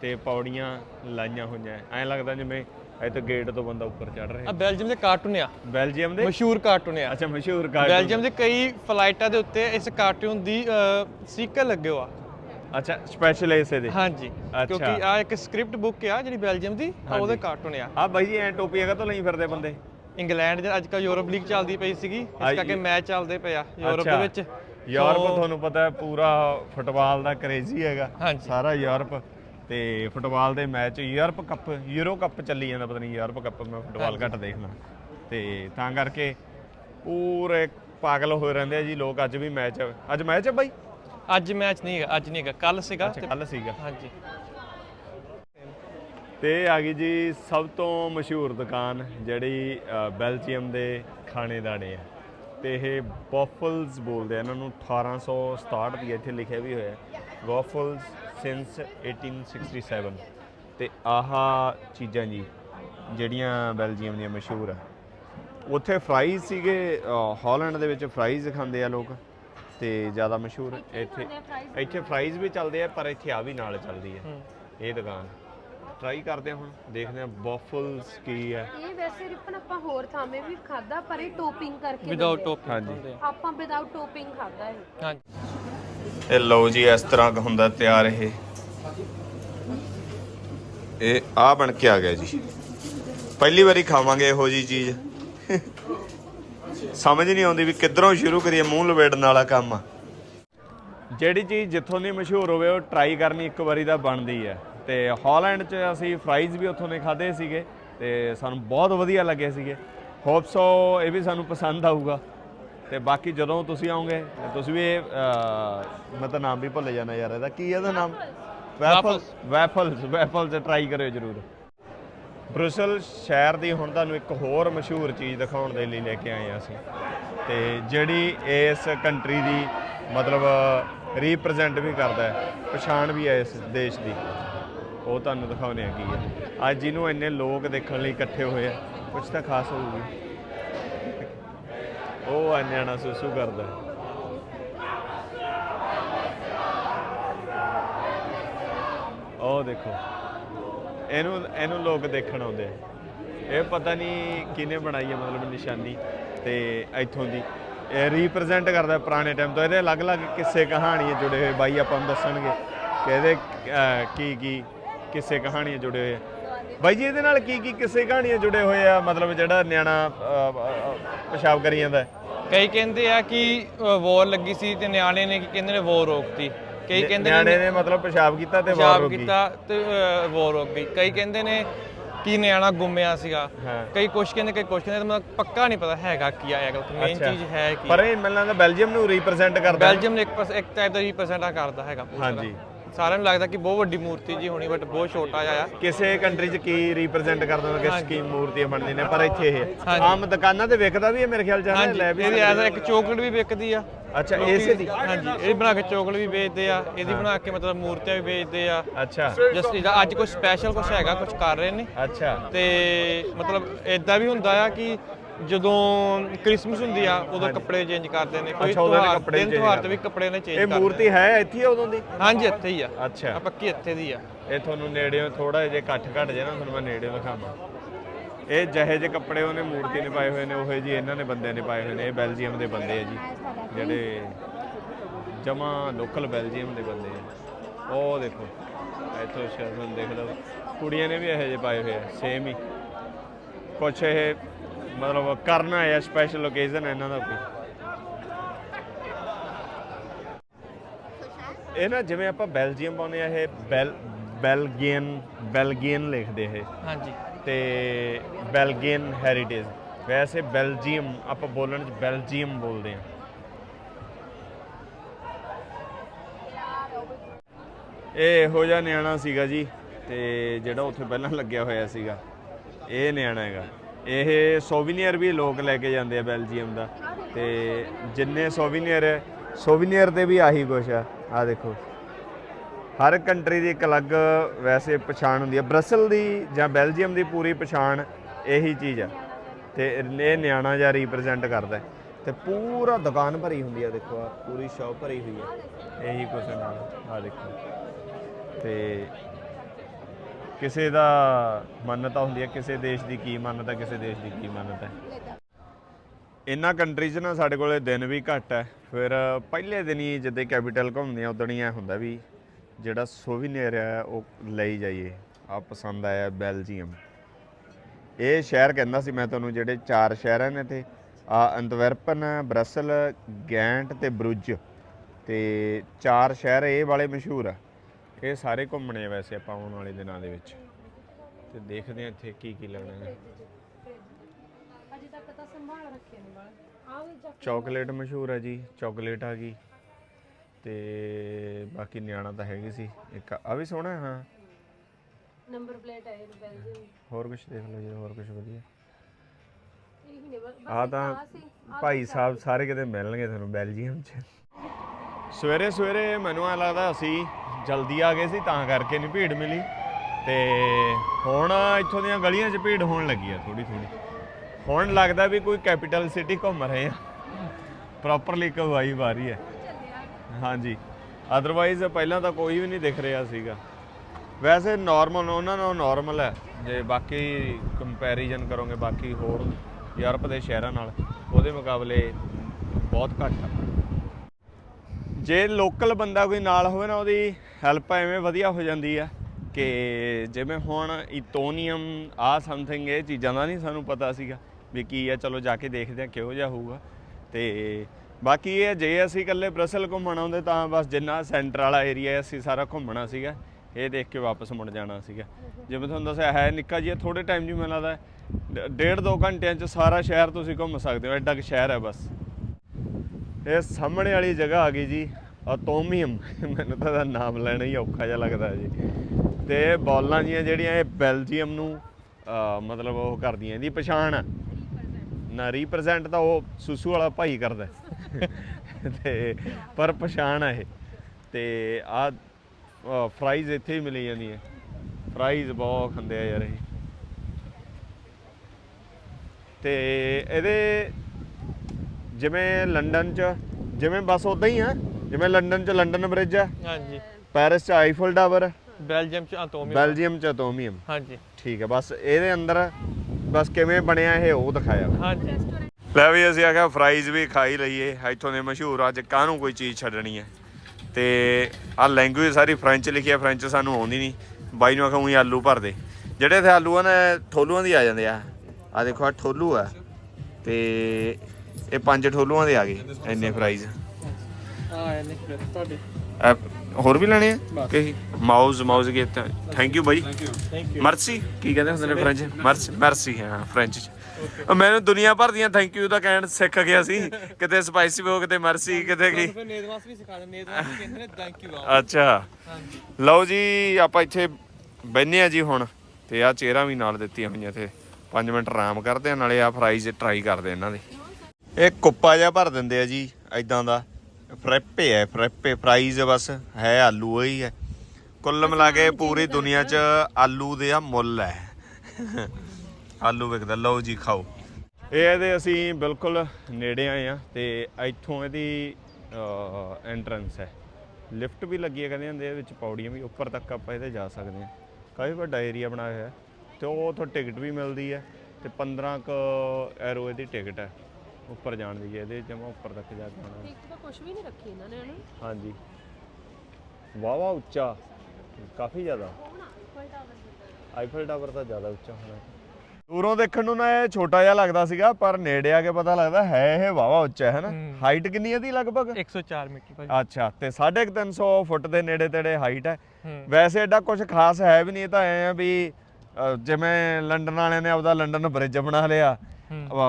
ਤੇ ਪੌੜੀਆਂ ਲਾਈਆਂ ਹੋਈਆਂ। ਐਂ ਲੱਗਦਾ ਜਿਵੇਂ ਇੱਥੇ ਗੇਟ ਤੋਂ ਬੰਦਾ ਉੱਪਰ ਚੜ ਆ ਰਿਹਾ ਬੈਲਜੀਅਮ ਦੇ ਕਾਰਟੂਨ ਆ। ਬੈਲਜੀਅਮ ਦੇ? ਮਸ਼ਹੂਰ ਕਾਰਟੂਨ ਆ। ਅੱਛਾ ਮਸ਼ਹੂਰ ਕਾਰਟੂਨ। ਬੈਲਜੀਅਮ ਦੇ ਕਈ ਫਲਾਈਟਾਂ ਦੇ ਉੱਤੇ ਇਸ ਕਾਰਟੂਨ ਦੀ ਸੀਕਲ ਲੱਗੇ ਹੋਆ। ਅੱਛਾ ਸਪੈਸ਼ਲ ਇਸੇ ਦੇ ਹਾਂਜੀ। ਕਿਉਂਕਿ ਆ ਇੱਕ ਸਕ੍ਰਿਪਟ ਬੁੱਕ ਆ ਜਿਹੜੀ ਬੈਲਜੀਅਮ ਦੀ ਉਹਦੇ ਕਾਰਟੂਨ ਆ। ਆ ਬਾਈ ਜੀ ਐ ਟੋਪੀਆਂ ਕਾ ਤੋਂ ਲਈ ਫਿਰਦੇ ਬੰਦੇ? ਇੰਗਲੈਂਡ ਦੇ ਅੱਜ ਕੱਲ ਯੂਰਪ ਲੀਗ ਚੱਲਦੀ ਪਈ ਸੀਗੀ ਆ ਇਸ ਕਰਕੇ ਇਹ- ਮੈਚ ਚੱਲਦੇ ਪਏ ਆ ਯੂਰਪ ਦੇ। ਵਿੱਚ। ਯੂਰਪ ਤੁਹਾਨੂੰ ਪਤਾ ਹੈ ਪੂਰਾ ਫੁੱਟਬਾਲ ਦਾ ਕਰੇਜ਼ੀ ਹੈਗਾ। ਸਾਰਾ ਯੂਰਪ। ਤੇ ਫੁੱਟਬਾਲ ਦੇ match Europe cup Euro cup ਚੱਲੀ ਜਾਂਦਾ ਪਤਾ ਨਹੀਂ ਯੂਰਪ ਕੱਪ ਮੈਂ ਫੁੱਟਬਾਲ ਘੱਟ ਦੇਖਦਾ। ਤੇ ਤਾਂ ਕਰਕੇ ਪੂਰੇ ਪਾਗਲ ਹੋਏ ਰਹਿੰਦੇ ਆ ਜੀ ਲੋਕ ਅੱਜ ਵੀ ਮੈਚ ਅੱਜ ਮੈਚ ਹੈ ਬਾਈ? ਅੱਜ ਮੈਚ ਨਹੀਂ ਹੈਗਾ ਅੱਜ ਨਹੀਂ ਹੈਗਾ ਕੱਲ ਸੀਗਾ ਅੱਛਾ ਤੇ- ਕੱਲ ਸੀਗਾ। ਹਾਂਜੀ। ਤੇ ਆ ਗਈ ਜੀ ਸਭ ਤੋਂ ਮਸ਼ਹੂਰ ਦੁਕਾਨ ਜਿਹੜੀ ਬੈਲਜੀਅਮ ਦੇ ਖਾਣੇ ਦਾਣੇ ਆ। ਤੇ ਇਹ ਵਾਫਲਸ ਬੋਲਦੇ ਆ ਇਹਨਾਂ ਨੂੰ 1867 ਦੀ ਇੱਥੇ ਲਿਖਿਆ ਵੀ ਹੋਇਆ। ਵਾਫਲਸ ਸਿੰਸ 1867 ਤੇ ਆਹ ਚੀਜ਼ਾਂ ਜੀ ਜਿਹੜੀਆਂ ਬੈਲਜੀਅਮ ਦੀਆਂ ਮਸ਼ਹੂਰ ਆ। ਉੱਥੇ ਫਰਾਈਜ਼ ਸੀਗੇ ਹਾਲੈਂਡ ਦੇ ਵਿੱਚ ਫਰਾਈਜ਼ ਖਾਂਦੇ ਆ ਲੋਕ ਤੇ ਜ਼ਿਆਦਾ ਮਸ਼ਹੂਰ ਇੱਥੇ ਇੱਥੇ ਫਰਾਈਜ਼ ਵੀ। ਚੱਲਦੇ ਆ ਪਰ ਇੱਥੇ ਆ ਵੀ ਨਾਲ ਚੱਲਦੀ ਆ। ਇਹ ਦੁਕਾਨ। ਟਰਾਈ ਕਰਦੇ ਹੁਣ ਦੇਖਦੇ ਹਾਂ ਵਾਫਲਸ ਕੀ ਹੈ ਇਹ ਵੈਸੇ ਰਿਪਨ ਆਪਾਂ ਹੋਰ ਥਾਵੇਂ ਵੀ ਖਾਦਾ ਪਰ ਇਹ ਟੋਪਿੰਗ ਕਰਕੇ ਵਿਦਆਊਟ ਦਿੰਦੇ ਟੋਪ ਹਾਂਜੀ। ਆ ਆ। ਆਪਾਂ ਵਿਦਆਊਟ ਟੋਪਿੰਗ ਖਾਦਾ ਇਹ। ਹਾਂਜੀ। ਇਹ ਲਓ ਜੀ, ਇਸ ਤਰ੍ਹਾਂ ਹੁੰਦਾ ਤਿਆਰ ਇਹ। ਇਹ ਆ ਬਣ ਕੇ ਆ ਗਿਆ ਜੀ। ਪਹਿਲੀ ਵਾਰੀ ਖਾਵਾਂਗੇ ਇਹੋ ਜੀ ਚੀਜ਼। ਸਮਝ ਨਹੀਂ ਆਉਂਦੀ ਵੀ ਕਿੱਧਰੋਂ ਸ਼ੁਰੂ ਕਰੀਏ, ਮੂੰਹ ਲਵੇੜਨ ਵਾਲਾ ਕੰਮ। ਆ ਜਿਹੜੀ ਚੀਜ਼ ਜਿੱਥੋਂ ਦੀ ਮਸ਼ਹੂਰ ਹੋਵੇ, ਉਹ ਟਰਾਈ ਕਰਨੀ ਇੱਕ ਵਾਰੀ ਦਾ ਬਣਦੀ ਹੈ। ਤੇ ਹਾਲੈਂਡ 'ਚ ਅਸੀਂ ਫਰਾਈਜ਼ ਵੀ ਉੱਥੋਂ ਦੇ ਖਾਦੇ ਸੀਗੇ ਤੇ ਸਾਨੂੰ ਬਹੁਤ ਵਧੀਆ ਲੱਗੇ ਸੀਗੇ। ਹੋਪ ਸੋ ਇਹ ਵੀ ਸਾਨੂੰ ਪਸੰਦ ਆਊਗਾ। ਤੇ ਬਾਕੀ ਜਦੋਂ ਤੁਸੀਂ ਆਓਗੇ ਤੁਸੀਂ ਵੀ ਇਹ, ਅਹ, ਮੈਂ ਤਾਂ ਨਾਮ ਵੀ ਭੁੱਲ ਜਾਣਾ ਯਾਰ ਇਹਦਾ ਕੀ ਇਹਦਾ ਨਾਮ? ਵੈਫਲਸ ਵੈਫਲਸ ਵੈਫਲਸ ਟਰਾਈ ਕਰਿਓ ਜਰੂਰ। ਬ੍ਰੁਸਲ ਸ਼ਹਿਰ ਦੀ ਹੁਣ ਤੁਹਾਨੂੰ ਇੱਕ ਹੋਰ ਮਸ਼ਹੂਰ ਚੀਜ਼ ਦਿਖਾਉਣ ਦੇ ਲਈ ਲੈ ਕੇ ਆਏ ਹਾਂ ਅਸੀਂ। ਤੇ ਜਿਹੜੀ ਇਸ ਕੰਟਰੀ ਦੀ ਮਤਲਬ ਰੀਪ੍ਰੈਜ਼ੈਂਟ ਵੀ ਕਰਦਾ ਹੈ ਪਛਾਣ ਵੀ ਹੈ ਇਸ ਦੇਸ਼ ਦੀ ਉਹ ਤੁਹਾਨੂੰ ਦਿਖਾਉਣੇ ਆ ਕੀ ਹੈ। ਅੱਜ ਜਿਹਨੂੰ ਇੰਨੇ ਲੋਕ ਦੇਖਣ ਲਈ ਇਕੱਠੇ ਹੋਏ ਆ ਕੁਝ ਤਾਂ ਖਾਸ ਹੋਊਗੀ। ਉਹ ਆ ਨਿਆਣਾ ਸੁਸੂ ਕਰਦਾ। ਉਹ ਦੇਖੋ ਇਹਨੂੰ ਇਹਨੂੰ ਲੋਕ ਦੇਖਣ ਆਉਂਦੇ ਆ। ਇਹ ਪਤਾ ਨਹੀਂ ਕਿਹਨੇ ਬਣਾਈ ਹੈ ਮਤਲਬ ਨਿਸ਼ਾਨੀ ਤੇ ਇੱਥੋਂ ਦੀ। ਇਹ ਰੀਪ੍ਰੈਜ਼ੈਂਟ ਕਰਦਾ ਪੁਰਾਣੇ ਟਾਈਮ ਤੋਂ। ਇਹਦੇ ਅਲੱਗ-ਅਲੱਗ ਕਿੱਸੇ ਕਹਾਣੀਆਂ ਜੁੜੇ ਹੋਏ ਬਾਈ ਆਪਾਂ ਨੂੰ ਦੱਸਣਗੇ ਕਿ ਇਹਦੇ ਕੀ ਕੀ ਕਿੱਸੇ ਕਹਾਣੀਆਂ ਜੁੜੇ ਹੋਏ ਆ। ਬਾਈ ਜੀ ਇਹਦੇ ਨਾਲ ਕੀ ਕੀ ਕਿੱਸੇ ਕਹਾਣੀਆਂ ਜੁੜੇ ਹੋਏ ਆ? ਮਤਲਬ ਜਿਹੜਾ ਨਿਆਣਾ ਅਹ, ਪਿਸ਼ਾਬ ਕਰੀ ਜਾਂਦਾ ਕਈ ਕਹਿੰਦੇ ਆ ਕਿ ਵੋਰ ਲੱਗੀ ਸੀ ਤੇ ਨਿਆਣੇ ਨੇ ਕੀ ਕਹਿੰਦੇ ਨੇ ਵੋਰ ਰੋਕਤੀ ਕਈ ਕਹਿੰਦੇ ਨਿਆਣੇ ਨੇ ਮਤਲਬ ਪਿਸ਼ਾਬ ਕੀਤਾ ਤੇ ਵਾਰ ਗਈ ਕੀਤਾ ਤੇ ਵੋਰ ਰੋਕ ਗਈ ਕਈ ਕਹਿੰਦੇ ਨੇ ਕਿ ਨਿਆਣਾ ਗੁੰਮਿਆ ਸੀਗਾ। ਕਈ ਕੁਛ ਕਹਿੰਦੇ ਕਈ ਕੁਛ ਕਹਿੰਦੇ ਮਤਲਬ ਪੱਕਾ ਨਹੀਂ ਪਤਾ ਹੈਗਾ ਕੀ ਆਇਆ ਗਾ ਮੇਨ। ਚੀਜ਼ ਹੈ ਕੀ ਪਰ ਇਹ ਮੈਨੂੰ ਲੱਗਦਾ ਬੈਲਜੀਅਮ ਨੂੰ ਰਿਪਰੈਜ਼ੈਂਟ ਕਰਦਾ। ਬੈਲਜੀਅਮ ਨੇ ਇੱਕ ਪਾਸ ਇੱਕ ਟਾਈਪ ਦਾ ਰਿਪਰੈਜ਼ੈਂਟ ਕਰਦਾ ਹੈਗਾ ਹਾਂਜੀ। ਸਾਰਿਆਂ ਨੂੰ ਲੱਗਦਾ ਕਿ ਬਹੁਤ ਵੱਡੀ ਮੂਰਤੀ ਜੀ ਹੋਣੀ ਬਟ ਬਹੁਤ ਛੋਟਾ ਜਿਹਾ ਆ। ਕਿਸੇ ਕੰਟਰੀ 'ਚ ਕੀ ਰਿਪਰੈਜ਼ੈਂਟ ਕਰਦਾ ਹੁੰਦਾ ਕਿ ਸਕੀਮ ਮੂਰਤੀਆਂ ਬਣਦੀਆਂ ਨੇ ਪਰ ਇੱਥੇ ਇਹ ਹਾਂਜੀ। ਆਮ ਦੁਕਾਨਾਂ ਤੇ ਵਿਕਦਾ ਵੀ ਹੈ ਮੇਰੇ ਖਿਆਲ ਚ? ਹਾਂਜੀ। ਲੈ ਵੀ ਇਹਦੀ ਇੱਕ ਚੋਕਲੇਟ ਵੀ ਵਿਕਦੀ ਆ। ਅੱਛਾ ਇਸੇ ਦੀ? ਹਾਂਜੀ ਇਹ ਬਣਾ ਕੇ ਚੋਕਲੇਟ ਵੀ ਵੇਚਦੇ ਆ ਇਹਦੀ ਬਣਾ ਕੇ ਮਤਲਬ ਮੂਰਤੀਆਂ ਵੀ ਵੇਚਦੇ ਆ। ਅੱਛਾ। ਜਸਟ ਇਹਦਾ ਅੱਜ ਕੁਝ ਸਪੈਸ਼ਲ ਕੁਝ ਹੈਗਾ ਕੁਝ ਕਰ ਰਹੇ ਨੇ। ਅੱਛਾ। ਤੇ ਮਤਲਬ ਇਦਾਂ ਵੀ ਹੁੰਦਾ ਆ ਕਿ ਜਦੋਂ ਕ੍ਰਿਸਮਸ ਹੁੰਦੀ ਆ ਉਦੋਂ ਕੱਪੜੇ ਚੇਂਜ ਕਰਦੇ ਨੇ। ਕੋਈ ਅੱਛਾ, ਉਦੋਂ ਦੇ ਤਿਉਹਾਰ ਕੱਪੜੇ ਦਿਨ change ਤਿਉਹਾਰ ਤੇ ਵੀ ਕੱਪੜੇ ਨੇ ਚੇਂਜ ਇਹ ਕਰਦੇ ਮੂਰਤੀ ਹੈ ਇੱਥੇ ਹੀ ਉਦੋਂ ਦੀ? ਹਾਂਜੀ ਇੱਥੇ ਹੀ ਆ। ਅੱਛਾ। ਆ ਪੱਕੀ ਇੱਥੇ ਦੀ ਆ? ਇਹ ਤੁਹਾਨੂੰ ਨੇੜਿਓਂ ਥੋੜਾ ਜਿਹਾ ਘੱਟ ਘੱਟ ਜੇ ਨਾ ਤੁਹਾਨੂੰ ਮੈਂ ਨੇੜਿਓਂ ਦਿਖਾਵਾਂ ਇਹ ਜਿਹੇ ਜਿਹੇ ਕੱਪੜੇ ਉਹਨੇ ਮੂਰਤੀ ਨੇ ਪਾਏ ਹੋਏ ਨੇ ਉਹੇ ਜੀ ਇਹਨਾਂ ਨੇ ਬੰਦਿਆਂ ਨੇ ਪਾਏ ਹੋਏ ਨੇ ਇਹ ਬੈਲਜੀਅਮ ਦੇ ਬੰਦੇ ਆ ਜੀ। ਜਿਹੜੇ ਜਮਾ ਲੋਕਲ ਬੈਲਜੀਅਮ ਦੇ ਬੰਦੇ ਆ। ਉਹ ਦੇਖੋ ਇੱਥੋਂ ਸ਼ਾਇਦ ਤੁਹਾਨੂੰ ਦੇਖ ਲਓ। ਕੁੜੀਆਂ ਨੇ ਵੀ ਇਹੋ ਜਿਹੇ ਪਾਏ ਹੋਏ ਆ ਸੇਮ ਹੀ। ਕੁਛ ਇਹ ਮਤਲਬ ਕਰਨਾ ਹੈ ਸਪੈਸ਼ਲ ਓਕੇਜ਼ਨ ਇਹਨਾਂ ਦਾ ਕੋਈ। ਇਹ ਨਾ ਜਿਵੇਂ ਆਪਾਂ ਬੈਲਜੀਅਮ ਪਾਉਂਦੇ ਆ ਇਹ ਬੈਲ ਬੈਲਗੀਅਨ ਬੈਲਗੀਅਨ ਲਿਖਦੇ ਇਹ। ਹਾਂਜੀ। ਤੇ ਬੈਲਗੀਅਨ ਹੈਰੀਟੇਜ ਵੈਸੇ ਬੈਲਜੀਅਮ ਆਪਾਂ ਬੋਲਣ ਚ ਬੈਲਜੀਅਮ ਬੋਲਦੇ ਆ। ਇਹ ਇਹੋ ਜਿਹਾ ਨਿਆਣਾ ਸੀਗਾ ਜੀ ਤੇ ਜਿਹੜਾ ਉੱਥੇ ਪਹਿਲਾਂ ਲੱਗਿਆ ਹੋਇਆ ਸੀਗਾ। ਇਹ ਨਿਆਣਾ ਹੈਗਾ। ਇਹ ਸੋਵੀਨੀਅਰ ਵੀ ਲੋਕ ਲੈ ਕੇ ਜਾਂਦੇ ਆ ਬੈਲਜੀਅਮ ਦਾ। ਤੇ ਜਿੰਨੇ ਸੋਵੀਨੀਅਰ ਹੈ, ਸੋਵੀਨੀਅਰ ਤੇ ਵੀ ਆਹੀ ਕੁਛ ਆ। ਆ ਦੇਖੋ। ਹਰ ਕੰਟਰੀ ਦੀ ਇੱਕ ਅਲੱਗ ਵੈਸੇ ਪਛਾਣ ਹੁੰਦੀ ਹੈ ਬ੍ਰਸਲ ਦੀ ਜਾਂ ਬੈਲਜੀਅਮ ਦੀ ਪੂਰੀ ਪਛਾਣ ਇਹੀ ਚੀਜ਼ ਆ। ਤੇ ਇਹ ਨਿਆਣਾ ਜਿਹਾ ਰਿਪਰੈਜ਼ੈਂਟ ਕਰਦਾ ਹੈ। ਤੇ ਪੂਰਾ ਦੁਕਾਨ ਭਰੀ ਹੁੰਦੀ ਆ, ਦੇਖੋ ਆ ਪੂਰੀ ਸ਼ਾਪ ਭਰੀ ਹੋਈ ਆ। ਇਹੀ ਕੁਛ ਨਾਲ। ਆ ਦੇਖੋ। ਤੇ ਕਿਸੇ ਦਾ ਮੰਨਤਾ ਹੁੰਦੀ ਹੈ, ਕਿਸੇ ਦੇਸ਼ ਦੀ ਕੀ ਮੰਨਤਾ, ਕਿਸੇ ਦੇਸ਼ ਦੀ ਕੀ ਮੰਨਤਾ ਹੈ। ਇਨ੍ਹਾਂ ਕੰਟਰੀਜ਼ ਨਾ ਸਾਡੇ ਕੋਲੇ ਦਿਨ ਵੀ ਘੱਟ ਹੈ। ਫਿਰ ਪਹਿਲੇ ਦਿਨ ਹੀ ਜਿੱਦੇ ਕੈਪੀਟਲ ਘੁੰਮਦੇ ਆ ਉਦੋਂ ਹੀ ਇਹ ਹੁੰਦਾ ਵੀ ਜਿਹੜਾ ਸੋਵੀਨੀਅਰ ਹੈ ਉਹ ਲਈ ਜਾਈਏ। ਆ ਪਸੰਦ ਆਇਆ ਬੈਲਜੀਅਮ। ਇਹ ਸ਼ਹਿਰ ਕਹਿੰਦਾ ਸੀ, ਮੈਂ ਤੁਹਾਨੂੰ ਜਿਹੜੇ ਚਾਰ ਸ਼ਹਿਰ ਨੇ ਤੇ ਆ ਅੰਤਵਰਪਨ, ਬ੍ਰਸਲ, ਗੈਂਟ ਤੇ ਬਰੁੱਜ। ਤੇ ਚਾਰ ਸ਼ਹਿਰ ਇਹ ਵਾਲੇ ਮਸ਼ਹੂਰ ਆ। ਇਹ ਸਾਰੇ ਘੁੰਮਣੇ ਆ ਵੈਸੇ ਆਪਾਂ ਆਉਣ ਵਾਲੇ ਦਿਨਾਂ ਦੇ ਵਿੱਚ। ਤੇ ਦੇਖਦੇ ਆ ਇੱਥੇ ਕੀ ਕੀ ਲੈਣਾ ਹੈ। ਅਜੇ ਤੱਕ ਤਾਂ ਸੰਭਾਲ ਰੱਖੇ ਨੇ ਬਾਲ ਆ ਵੀ ਚੱਕ ਚਾਕਲੇਟ ਮਸ਼ਹੂਰ ਹੈ ਜੀ ਚਾਕਲੇਟ ਆ ਗਈ। ਤੇ ਬਾਕੀ ਨਿਆਣਾ ਤਾਂ ਹੈਗੀ ਸੀ। ਇੱਕ ਆ ਵੀ ਸੋਹਣਾ ਹੈ, ਹਾਂ। ਨੰਬਰ ਪਲੇਟ ਹੈ ਇਹ ਬੈਲਜੀਅਮ ਹੋਰ ਕੁਝ ਦੇਖ ਲਓ ਜੀ ਹੋਰ ਕੁਝ ਵਧੀਆ। ਇਹੀ ਨੇ ਬਸ ਆ ਤਾਂ ਭਾਈ ਸਾਹਿਬ ਸਾਰੇ ਕਿਤੇ ਮਿਲਣਗੇ ਤੁਹਾਨੂੰ ਬੈਲਜੀਅਮ 'ਚ। ਸਵੇਰੇ ਸਵੇਰੇ ਮੈਨੂੰ ਐ ਲੱਗਦਾ ਅਸੀਂ ਜਲਦੀ ਆ ਗਏ ਸੀ, ਤਾਂ ਕਰਕੇ ਨਹੀਂ ਭੀੜ ਮਿਲੀ। ਤੇ ਹੁਣ ਇੱਥੋਂ ਦੀਆਂ ਗਲੀਆਂ 'ਚ ਭੀੜ ਹੋਣ ਲੱਗੀ ਆ ਥੋੜੀ ਥੋੜੀ ਹੁਣ ਲੱਗਦਾ ਵੀ ਕੋਈ ਕੈਪੀਟਲ ਸਿਟੀ ਘੁੰਮ ਰਹੇ ਆ। ਪ੍ਰੋਪਰਲੀ ਕਵਾਈ ਵਾਰੀ ਹੈ। ਹਾਂਜੀ। ਅਦਰਵਾਈਜ਼ ਪਹਿਲਾਂ ਤਾਂ ਕੋਈ ਵੀ ਨਹੀਂ ਦਿਖ ਰਿਹਾ ਸੀਗਾ। ਵੈਸੇ ਨਾਰਮਲ ਉਹਨਾਂ ਨਾਲ ਨਾਰਮਲ ਹੈ। ਜੇ ਬਾਕੀ ਕੰਪੈਰੀਜ਼ਨ ਕਰੋਗੇ, ਬਾਕੀ ਹੋਰ ਯੂਰਪ ਦੇ ਸ਼ਹਿਰਾਂ ਨਾਲ, ਉਹਦੇ ਮੁਕਾਬਲੇ ਬਹੁਤ ਘੱਟ ਆ। ਜੇ ਲੋਕਲ ਬੰਦਾ ਕੋਈ ਨਾਲ ਹੋਵੇ ਨਾ ਉਹਦੀ ਹੈਲਪ ਐਵੇਂ ਵਧੀਆ ਹੋ ਜਾਂਦੀ ਆ ਕਿ ਜਿਵੇਂ ਹੁਣ ਇਤੋਨੀਅਮ ਆ ਸਮਥਿੰਗ ਇਹ ਚੀਜ਼ਾਂ ਦਾ ਨਹੀਂ ਸਾਨੂੰ ਪਤਾ ਸੀਗਾ ਵੀ ਕੀ ਆ, ਚਲੋ ਜਾ ਕੇ ਦੇਖਦੇ ਆ ਕਿਹੋ ਜਿਹਾ ਹੋਊਗਾ। ਤੇ ਬਾਕੀ ਇਹ ਜੇ ਅਸੀਂ ਇਕੱਲੇ ਬ੍ਰਸਲ ਘੁੰਮਣ ਆਉਂਦੇ ਤਾਂ ਬਸ ਜਿੰਨਾ ਸੈਂਟਰ ਵਾਲਾ ਏਰੀਆ ਅਸੀਂ ਸਾਰਾ ਘੁੰਮਣਾ ਸੀਗਾ, ਇਹ ਦੇਖ ਕੇ ਵਾਪਸ ਮੁੜ ਜਾਣਾ ਸੀਗਾ। ਜਿਵੇਂ ਤੁਹਾਨੂੰ ਦੱਸਿਆ, ਹੈ ਨਿੱਕਾ ਜਿਹਾ ਥੋੜੇ ਟਾਈਮ ਜੀ ਮੈਨੂੰ ਲੱਗਦਾ ਡੇਢ ਦੋ ਘੰਟਿਆਂ 'ਚ ਸਾਰਾ ਸ਼ਹਿਰ ਤੁਸੀਂ ਘੁੰਮ ਸਕਦੇ ਹੋ, ਐਡਾ ਕੁ ਸ਼ਹਿਰ ਹੈ ਬਸ। ਇਹ ਸਾਹਮਣੇ ਵਾਲੀ ਜਗ੍ਹਾ ਆ ਗਈ ਜੀ ਅਟੋਮੀਅਮ ਮੈਨੂੰ ਤਾਂ ਇਹਦਾ ਨਾਮ ਲੈਣਾ ਹੀ ਔਖਾ ਜਿਹਾ ਲੱਗਦਾ ਜੀ। ਤੇ ਬੋਲਾਂ ਜੀਆਂ ਜਿਹੜੀਆਂ, ਇਹ ਬੈਲਜੀਅਮ ਨੂੰ ਮਤਲਬ ਉਹ ਕਰਦੀਆਂ, ਇਹਦੀ ਪਛਾਣ। ਆ ਨਾ ਰਿਪਰੈਜ਼ੈਂਟ ਤਾਂ ਉਹ ਸੁਸੂ ਵਾਲਾ ਭਾਈ ਕਰਦਾ। ਹੈ। ਤੇ ਪਰ ਪਛਾਣ ਆ ਇਹ। ਤੇ ਆ ਫਰਾਈਜ਼ ਇੱਥੇ ਹੀ ਮਿਲੀ ਜਾਂਦੀ ਹੈ ਫਰਾਈਜ਼ ਬਹੁਤ ਖਾਂਦੇ ਆ ਯਾਰ ਇਹ। ਤੇ ਇਹਦੇ ਜਿਵੇਂ ਲੰਡਨ ਚ ਜਿਵੇਂ ਬਸ ਉਦਾਂ ਹੀ ਆ ਜਿਵੇਂ ਲੰਡਨ ਚ ਲੰਡਨ ਬ੍ਰਿਜ ਆ। ਹਾਂਜੀ। ਪੈਰਿਸ ਚ ਆਈਫਲ ਟਾਵਰ ਬੈਲਜੀਅਮ ਚ ਐਟੋਮੀਅਮ ਬੈਲਜੀਅਮ ਚ ਅਟੋਮੀਅਮ। ਹਾਂਜੀ। ਠੀਕ ਹੈ ਬਸ ਇਹਦੇ ਅੰਦਰ ਬਸ ਕਿਵੇਂ ਬਣਿਆ ਇਹ ਉਹ ਦਿਖਾਇਆ। ਹਾਂਜੀ। ਲੈ ਵੀ ਅਸੀਂ ਆਖਿਆ ਫਰਾਈਜ਼ ਵੀ ਖਾਈ ਲਈਏ ਇੱਥੋਂ ਦੇ ਮਸ਼ਹੂਰ ਅੱਜ ਕਾਹਨੂੰ ਕੋਈ ਚੀਜ਼ ਛੱਡਣੀ ਹੈ। ਤੇ ਆ ਲੈਂਗੁਏਜ ਸਾਰੀ ਫ੍ਰੈਂਚ ਲਿਖੀ ਹੈ ਫ੍ਰੈਂਚ ਸਾਨੂੰ ਆਉਂਦੀ ਨਹੀਂ। ਬਾਈ ਨੂੰ ਆਖਾਂ ਉਹੀ ਆਲੂ ਭਰ ਦੇ। ਜਿਹੜੇ ਇੱਥੇ ਆਲੂ ਆ ਨਾ ਠੋਲੂਆਂ ਦੀ ਆ ਜਾਂਦੇ ਆ। ਆ ਦੇਖੋ ਆ ਠੋਲੂ ਆ। ਤੇ ਇਹ ਪੰਜ ਠੋਲੂਆਂ ਦੇ ਆ ਗਏ ਇੰਨੇ ਫਰਾਈਜ਼ ਆ ਇਹਨੇ ਤੁਹਾਡੇ। ਹੋਰ ਵੀ ਲੈਣੇ ਆ? ਕਿ ਮਾਊਜ਼ ਮਾਊਜ਼ ਕੇ ਥੈਂਕ ਯੂ ਬਾਈ। ਮਰਸੀ? ਕੀ ਕਹਿੰਦੇ ਹੁੰਦੇ ਨੇ ਫ੍ਰੈਂਚ ਮਰਸੀ ਮਰਸੀ ਹਾਂ ਫ੍ਰੈਂਚ ਚ। ਮੈਨੂੰ ਦੁਨੀਆ ਭਰ ਦੀਆਂ ਥੈਂਕ ਯੂ ਦਾ ਕਹਿਣ ਸਿੱਖ ਗਿਆ ਸੀ। ਕਿਤੇ ਸਪਾਈਸੀ ਹੋ ਕਿਤੇ ਮਰਸੀ ਕਿਤੇ ਕੀ। ਫਿਰ ਨੇਦਵਾਸ ਵੀ ਸਿਖਾ ਦਿੰਦੇ ਨੇਦਵਾਸ ਵੀ ਕਹਿੰਦੇ ਨੇ ਥੈਂਕ ਯੂ ਆ। ਅੱਛਾ। ਲਓ ਜੀ ਆਪਾਂ ਇੱਥੇ ਬੈਨੇ ਆ ਜੀ ਹੁਣ। ਤੇ ਆ ਚੇਅਰਾਂ ਵੀ ਨਾਲ ਦਿੱਤੀਆਂ ਹੋਈਆਂ ਤੇ 5 ਮਿੰਟ ਆਰਾਮ ਕਰਦੇ ਆ ਨਾਲੇ ਆ ਫਰਾਈਜ਼ ਟਰਾਈ ਕਰਦੇ ਇਹਨਾਂ ਦੇ। ਇਹ ਕੁੱਪਾ ਜਿਹਾ ਭਰ ਦਿੰਦੇ ਆ ਜੀ ਐਦਾਂ ਦਾ। ਫਰੈਪੇ ਹੈ ਫਰੈਪੇ ਫਰਾਈਜ਼ ਬਸ ਹੈ ਆਲੂ ਹੀ ਹੈ ਕੁੱਲ ਮਿਲਾ ਕੇ ਪੂਰੀ ਦੁਨੀਆ 'ਚ ਆਲੂ ਦੇ ਆ ਮੁੱਲ ਹੈ ਆਲੂ ਵਿਕਦਾ ਲਓ ਜੀ ਖਾਓ। ਇਹ ਇਹਦੇ ਅਸੀਂ ਬਿਲਕੁਲ ਨੇੜੇ ਆਏ ਆ ਤੇ ਇੱਥੋਂ ਇਹਦੀ ਐਂਟਰੈਂਸ ਹੈ ਲਿਫਟ ਵੀ ਲੱਗੀ ਹੈ ਕਹਿੰਦੇ ਹੁੰਦੇ ਇਹਦੇ ਵਿੱਚ ਪੌੜੀਆਂ ਵੀ ਉੱਪਰ ਤੱਕ ਆਪਾਂ ਇਹਦੇ ਜਾ ਸਕਦੇ ਹਾਂ ਕਾਫੀ ਵੱਡਾ ਏਰੀਆ ਬਣਾਇਆ ਹੋਇਆ ਤੇ ਉਹ ਉੱਥੋਂ ਟਿਕਟ ਵੀ ਮਿਲਦੀ ਹੈ ਤੇ 15 ਕ ਐਰੋ ਇਹਦੀ ਟਿਕਟ ਹੈ ਉੱਪਰ ਜਾਣ ਦੀ ਇਹਦੇ ਜਮਾ ਉੱਪਰ ਤੱਕ ਜਾ ਕੇ ਆਉਣਾ। ਇੱਕ ਤਾਂ ਕੁਝ ਵੀ ਨਹੀਂ ਰੱਖੀ ਇਹਨਾਂ ਨੇ ਹਨਾ ਹਾਂਜੀ। ਵਾਵਾ ਉੱਚਾ ਕਾਫੀ ਜ਼ਿਆਦਾ। ਆਈਫਲ ਟਾਵਰ ਤਾਂ ਜ਼ਿਆਦਾ ਉੱਚਾ ਹੋਣਾ। ਦੂਰੋਂ ਦੇਖਣ ਨੂੰ ਨਾ ਇਹ ਛੋਟਾ ਜਿਹਾ ਲੱਗਦਾ ਸੀਗਾ ਪਰ ਨੇੜੇ ਆ ਕੇ ਪਤਾ ਲੱਗਦਾ ਹੈ ਇਹ ਵਾਵਾ ਉੱਚਾ ਹੈ ਨਾ? ਹੂੰ। ਹਾਈਟ ਕਿੰਨੀ ਹੈ ਦੀ ਲਗਭਗ? 104 ਮੀਟਰ ਭਾਜੀ। ਅੱਛਾ ਤੇ 350 ਫੁੱਟ ਦੇ ਨੇੜੇ ਤੇੜੇ ਹਾਈਟ ਹੈ। ਹੂੰ। ਵੈਸੇ ਐਡਾ ਕੁਝ ਖਾਸ ਹੈ ਵੀ ਨਹੀਂ ਇਹ ਤਾਂ ਐ ਆ ਵੀ ਜਿਵੇਂ ਲੰਡਨ ਵਾਲਿਆਂ ਨੇ ਆਪਦਾ ਲੰਡਨ ਬ੍ਰਿਜ ਬਣਾ ਲਿਆ। ਹੂੰ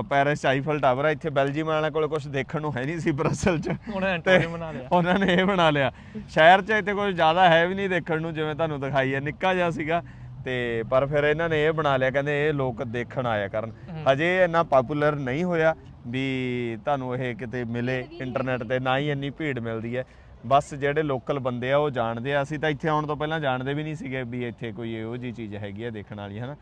ਪੈਰਿਸ ਆਈਫਲ ਟਾਵਰ ਆ ਇੱਥੇ ਬੈਲਜੀਅਮ ਵਾਲਿਆਂ ਕੋਲ ਕੁਝ ਦੇਖਣ ਨੂੰ ਹੈ ਨਹੀਂ ਸੀ ਬ੍ਰਸਲ 'ਚ। ਉਹਨਾਂ ਨੇ ਬਣਾ ਲਿਆ। ਉਹਨਾਂ ਨੇ ਇਹ ਬਣਾ ਲਿਆ। ਸ਼ਹਿਰ 'ਚ ਇੱਥੇ ਕੁਝ ਜ਼ਿਆਦਾ ਹੈ ਵੀ ਨਹੀਂ ਦੇਖਣ ਨੂੰ ਜਿਵੇਂ ਤੁਹਾਨੂੰ ਦਿਖਾਈ ਹੈ ਨਿੱਕਾ ਜਿਹਾ ਸੀਗਾ। ਤੇ ਪਰ ਫਿਰ ਇਹਨਾਂ ਨੇ ਇਹ ਬਣਾ ਲਿਆ ਕਹਿੰਦੇ ਇਹ ਲੋਕ ਦੇਖਣ ਆਇਆ ਕਰਨ। ਹਜੇ ਇੰਨਾ ਪਪੂਲਰ ਨਹੀਂ ਹੋਇਆ ਵੀ ਤੁਹਾਨੂੰ ਇਹ ਕਿਤੇ ਮਿਲੇ ਇੰਟਰਨੈਟ ਤੇ ਨਾ ਹੀ ਇੰਨੀ ਭੀੜ ਮਿਲਦੀ ਹੈ। ਬਸ ਜਿਹੜੇ ਲੋਕਲ ਬੰਦੇ ਆ ਉਹ ਜਾਣਦੇ ਆ। ਅਸੀਂ ਤਾਂ ਇੱਥੇ ਆਉਣ ਤੋਂ ਪਹਿਲਾਂ ਜਾਣਦੇ ਵੀ ਨਹੀਂ ਸੀਗੇ ਵੀ ਇੱਥੇ ਕੋਈ ਇਹੋ ਜੀ ਚੀਜ਼ ਹੈਗੀ ਆ ਦੇਖਣ ਵਾਲੀ ਹਨਾ?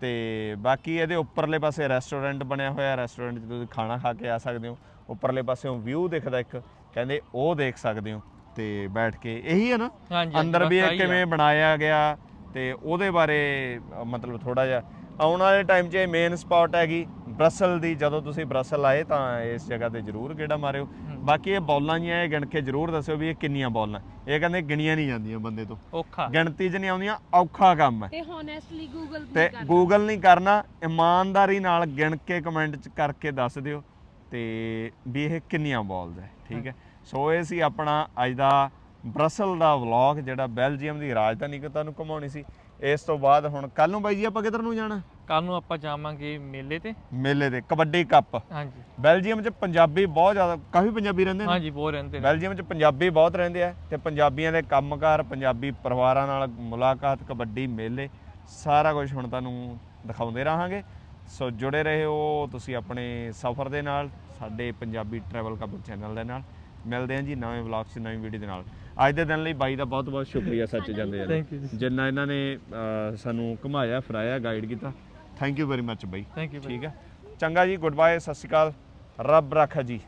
ਤੇ ਬਾਕੀ ਇਹਦੇ ਉੱਪਰਲੇ ਪਾਸੇ ਰੈਸਟੋਰੈਂਟ ਬਣਿਆ ਹੋਇਆ ਰੈਸਟੋਰੈਂਟ 'ਚ ਤੁਸੀਂ ਖਾਣਾ ਖਾ ਕੇ ਆ ਸਕਦੇ ਹੋ। ਉੱਪਰਲੇ ਪਾਸਿਓਂ ਵਿਊ ਦਿਖਦਾ ਇੱਕ ਕਹਿੰਦੇ ਉਹ ਦੇਖ ਸਕਦੇ ਹੋ ਤੇ ਬੈਠ ਕੇ ਇਹੀ ਹੈ ਨਾ? ਅੰਦਰ ਵੀ ਇਹ। ਕਿਵੇਂ ਬਣਾਇਆ ਗਿਆ ਤੇ ਉਹਦੇ ਬਾਰੇ ਮਤਲਬ ਥੋੜਾ ਜਿਹਾ ਆਉਣ ਵਾਲੇ ਟਾਈਮ 'ਚ ਇਹ ਮੇਨ ਸਪੌਟ ਹੈਗੀ। ਬ੍ਰਸਲ ਦੀ ਜਦੋਂ ਤੁਸੀਂ ਬ੍ਰਸਲ ਆਏ ਤਾਂ ਇਸ ਜਗ੍ਹਾ ਤੇ ਜ਼ਰੂਰ ਗੇੜਾ ਮਾਰਿਓ। ਬਾਕੀ ਇਹ ਬੌਲਾਂ ਜੀਆਂ ਇਹ ਗਿਣ ਕੇ ਜ਼ਰੂਰ ਦੱਸਿਓ ਵੀ ਇਹ ਕਿੰਨੀਆਂ ਬੌਲਾਂ। ਇਹ ਕਹਿੰਦੇ ਗਿਣੀਆਂ ਨਹੀਂ ਜਾਂਦੀਆਂ ਬੰਦੇ ਤੋਂ। ਔਖਾ। ਗਿਣਤੀ 'ਚ ਨਹੀਂ ਆਉਂਦੀਆਂ ਔਖਾ ਕੰਮ ਹੈ। ਤੇ ਹੋਨੈਸਟਲੀ ਗੂਗਲ ਤੇ ਗੂਗਲ ਨਹੀਂ ਕਰਨਾ ਇਮਾਨਦਾਰੀ ਨਾਲ ਗਿਣ ਕੇ ਕਮੈਂਟ 'ਚ ਕਰਕੇ ਦੱਸ ਦਿਓ ਤੇ ਵੀ ਇਹ ਕਿੰਨੀਆਂ ਬਾਲਸ ਹੈ ਠੀਕ ਹੈ। ਸੋ ਇਹ ਸੀ ਆਪਣਾ ਅੱਜ ਦਾ ਬ੍ਰਸਲ ਦਾ ਵਲੌਗ ਜਿਹੜਾ ਬੈਲਜੀਅਮ ਦੀ ਰਾਜਧਾਨੀ ਕਿ ਤੁਹਾਨੂੰ ਘੁਮਾਉਣੀ ਸੀ। ਇਸ ਤੋਂ ਬਾਅਦ ਹੁਣ ਕੱਲ ਨੂੰ ਬਾਈ ਜੀ ਆਪਾਂ ਕਿੱਧਰ ਨੂੰ ਜਾਣਾ? ਕੱਲ ਨੂੰ ਆਪਾਂ ਜਾਵਾਂਗੇ ਮੇਲੇ ਤੇ। ਮੇਲੇ ਦੇ ਕਬੱਡੀ ਕੱਪ। ਹਾਂਜੀ। ਬੈਲਜੀਅਮ 'ਚ ਪੰਜਾਬੀ ਬਹੁਤ ਜ਼ਿਆਦਾ ਕਾਫੀ ਪੰਜਾਬੀ ਰਹਿੰਦੇ ਨੇ। ਹਾਂਜੀ ਬਹੁਤ ਰਹਿੰਦੇ ਨੇ। ਬੈਲਜੀਅਮ 'ਚ ਪੰਜਾਬੀ ਬਹੁਤ ਰਹਿੰਦੇ ਆ ਤੇ ਪੰਜਾਬੀਆਂ ਦੇ ਕੰਮਕਾਰ ਪੰਜਾਬੀ ਪਰਿਵਾਰਾਂ ਨਾਲ ਮੁਲਾਕਾਤ ਕਬੱਡੀ ਮੇਲੇ ਸਾਰਾ ਕੁਝ ਹੁਣ ਤੁਹਾਨੂੰ ਦਿਖਾਉਂਦੇ ਰਹਾਂਗੇ। ਸੋ ਜੁੜੇ ਰਹੋ ਤੁਸੀਂ ਆਪਣੇ ਸਫ਼ਰ ਦੇ ਨਾਲ ਸਾਡੇ ਪੰਜਾਬੀ ਟਰੈਵਲ ਕਪਲ ਚੈਨਲ ਦੇ ਨਾਲ। ਮਿਲਦੇ ਹਾਂ ਜੀ ਨਵੇਂ ਵਲੌਗ 'ਚ ਨਵੀਂ ਵੀਡੀਓ ਦੇ ਨਾਲ। ਅੱਜ ਦੇ ਦਿਨ ਲਈ ਬਾਈ ਦਾ ਬਹੁਤ ਬਹੁਤ ਸ਼ੁਕਰੀਆ ਸੱਚ ਜਾਂਦੇ ਆ। ਜੀ। ਜਿੰਨਾ ਇਹਨਾਂ ਨੇ ਅਹ, ਸਾਨੂੰ ਘੁਮਾਇਆ ਫਿਰਾਇਆ ਗਾਈਡ ਕੀਤਾ thank you very much by thank you ਠੀਕ ਹੈ ਚੰਗਾ ਜੀ ਗੁੱਡ ਬਾਏ ਸਤਿ ਸ਼੍ਰੀ ਅਕਾਲ ਰੱਬ ਰਾਖਾ ਜੀ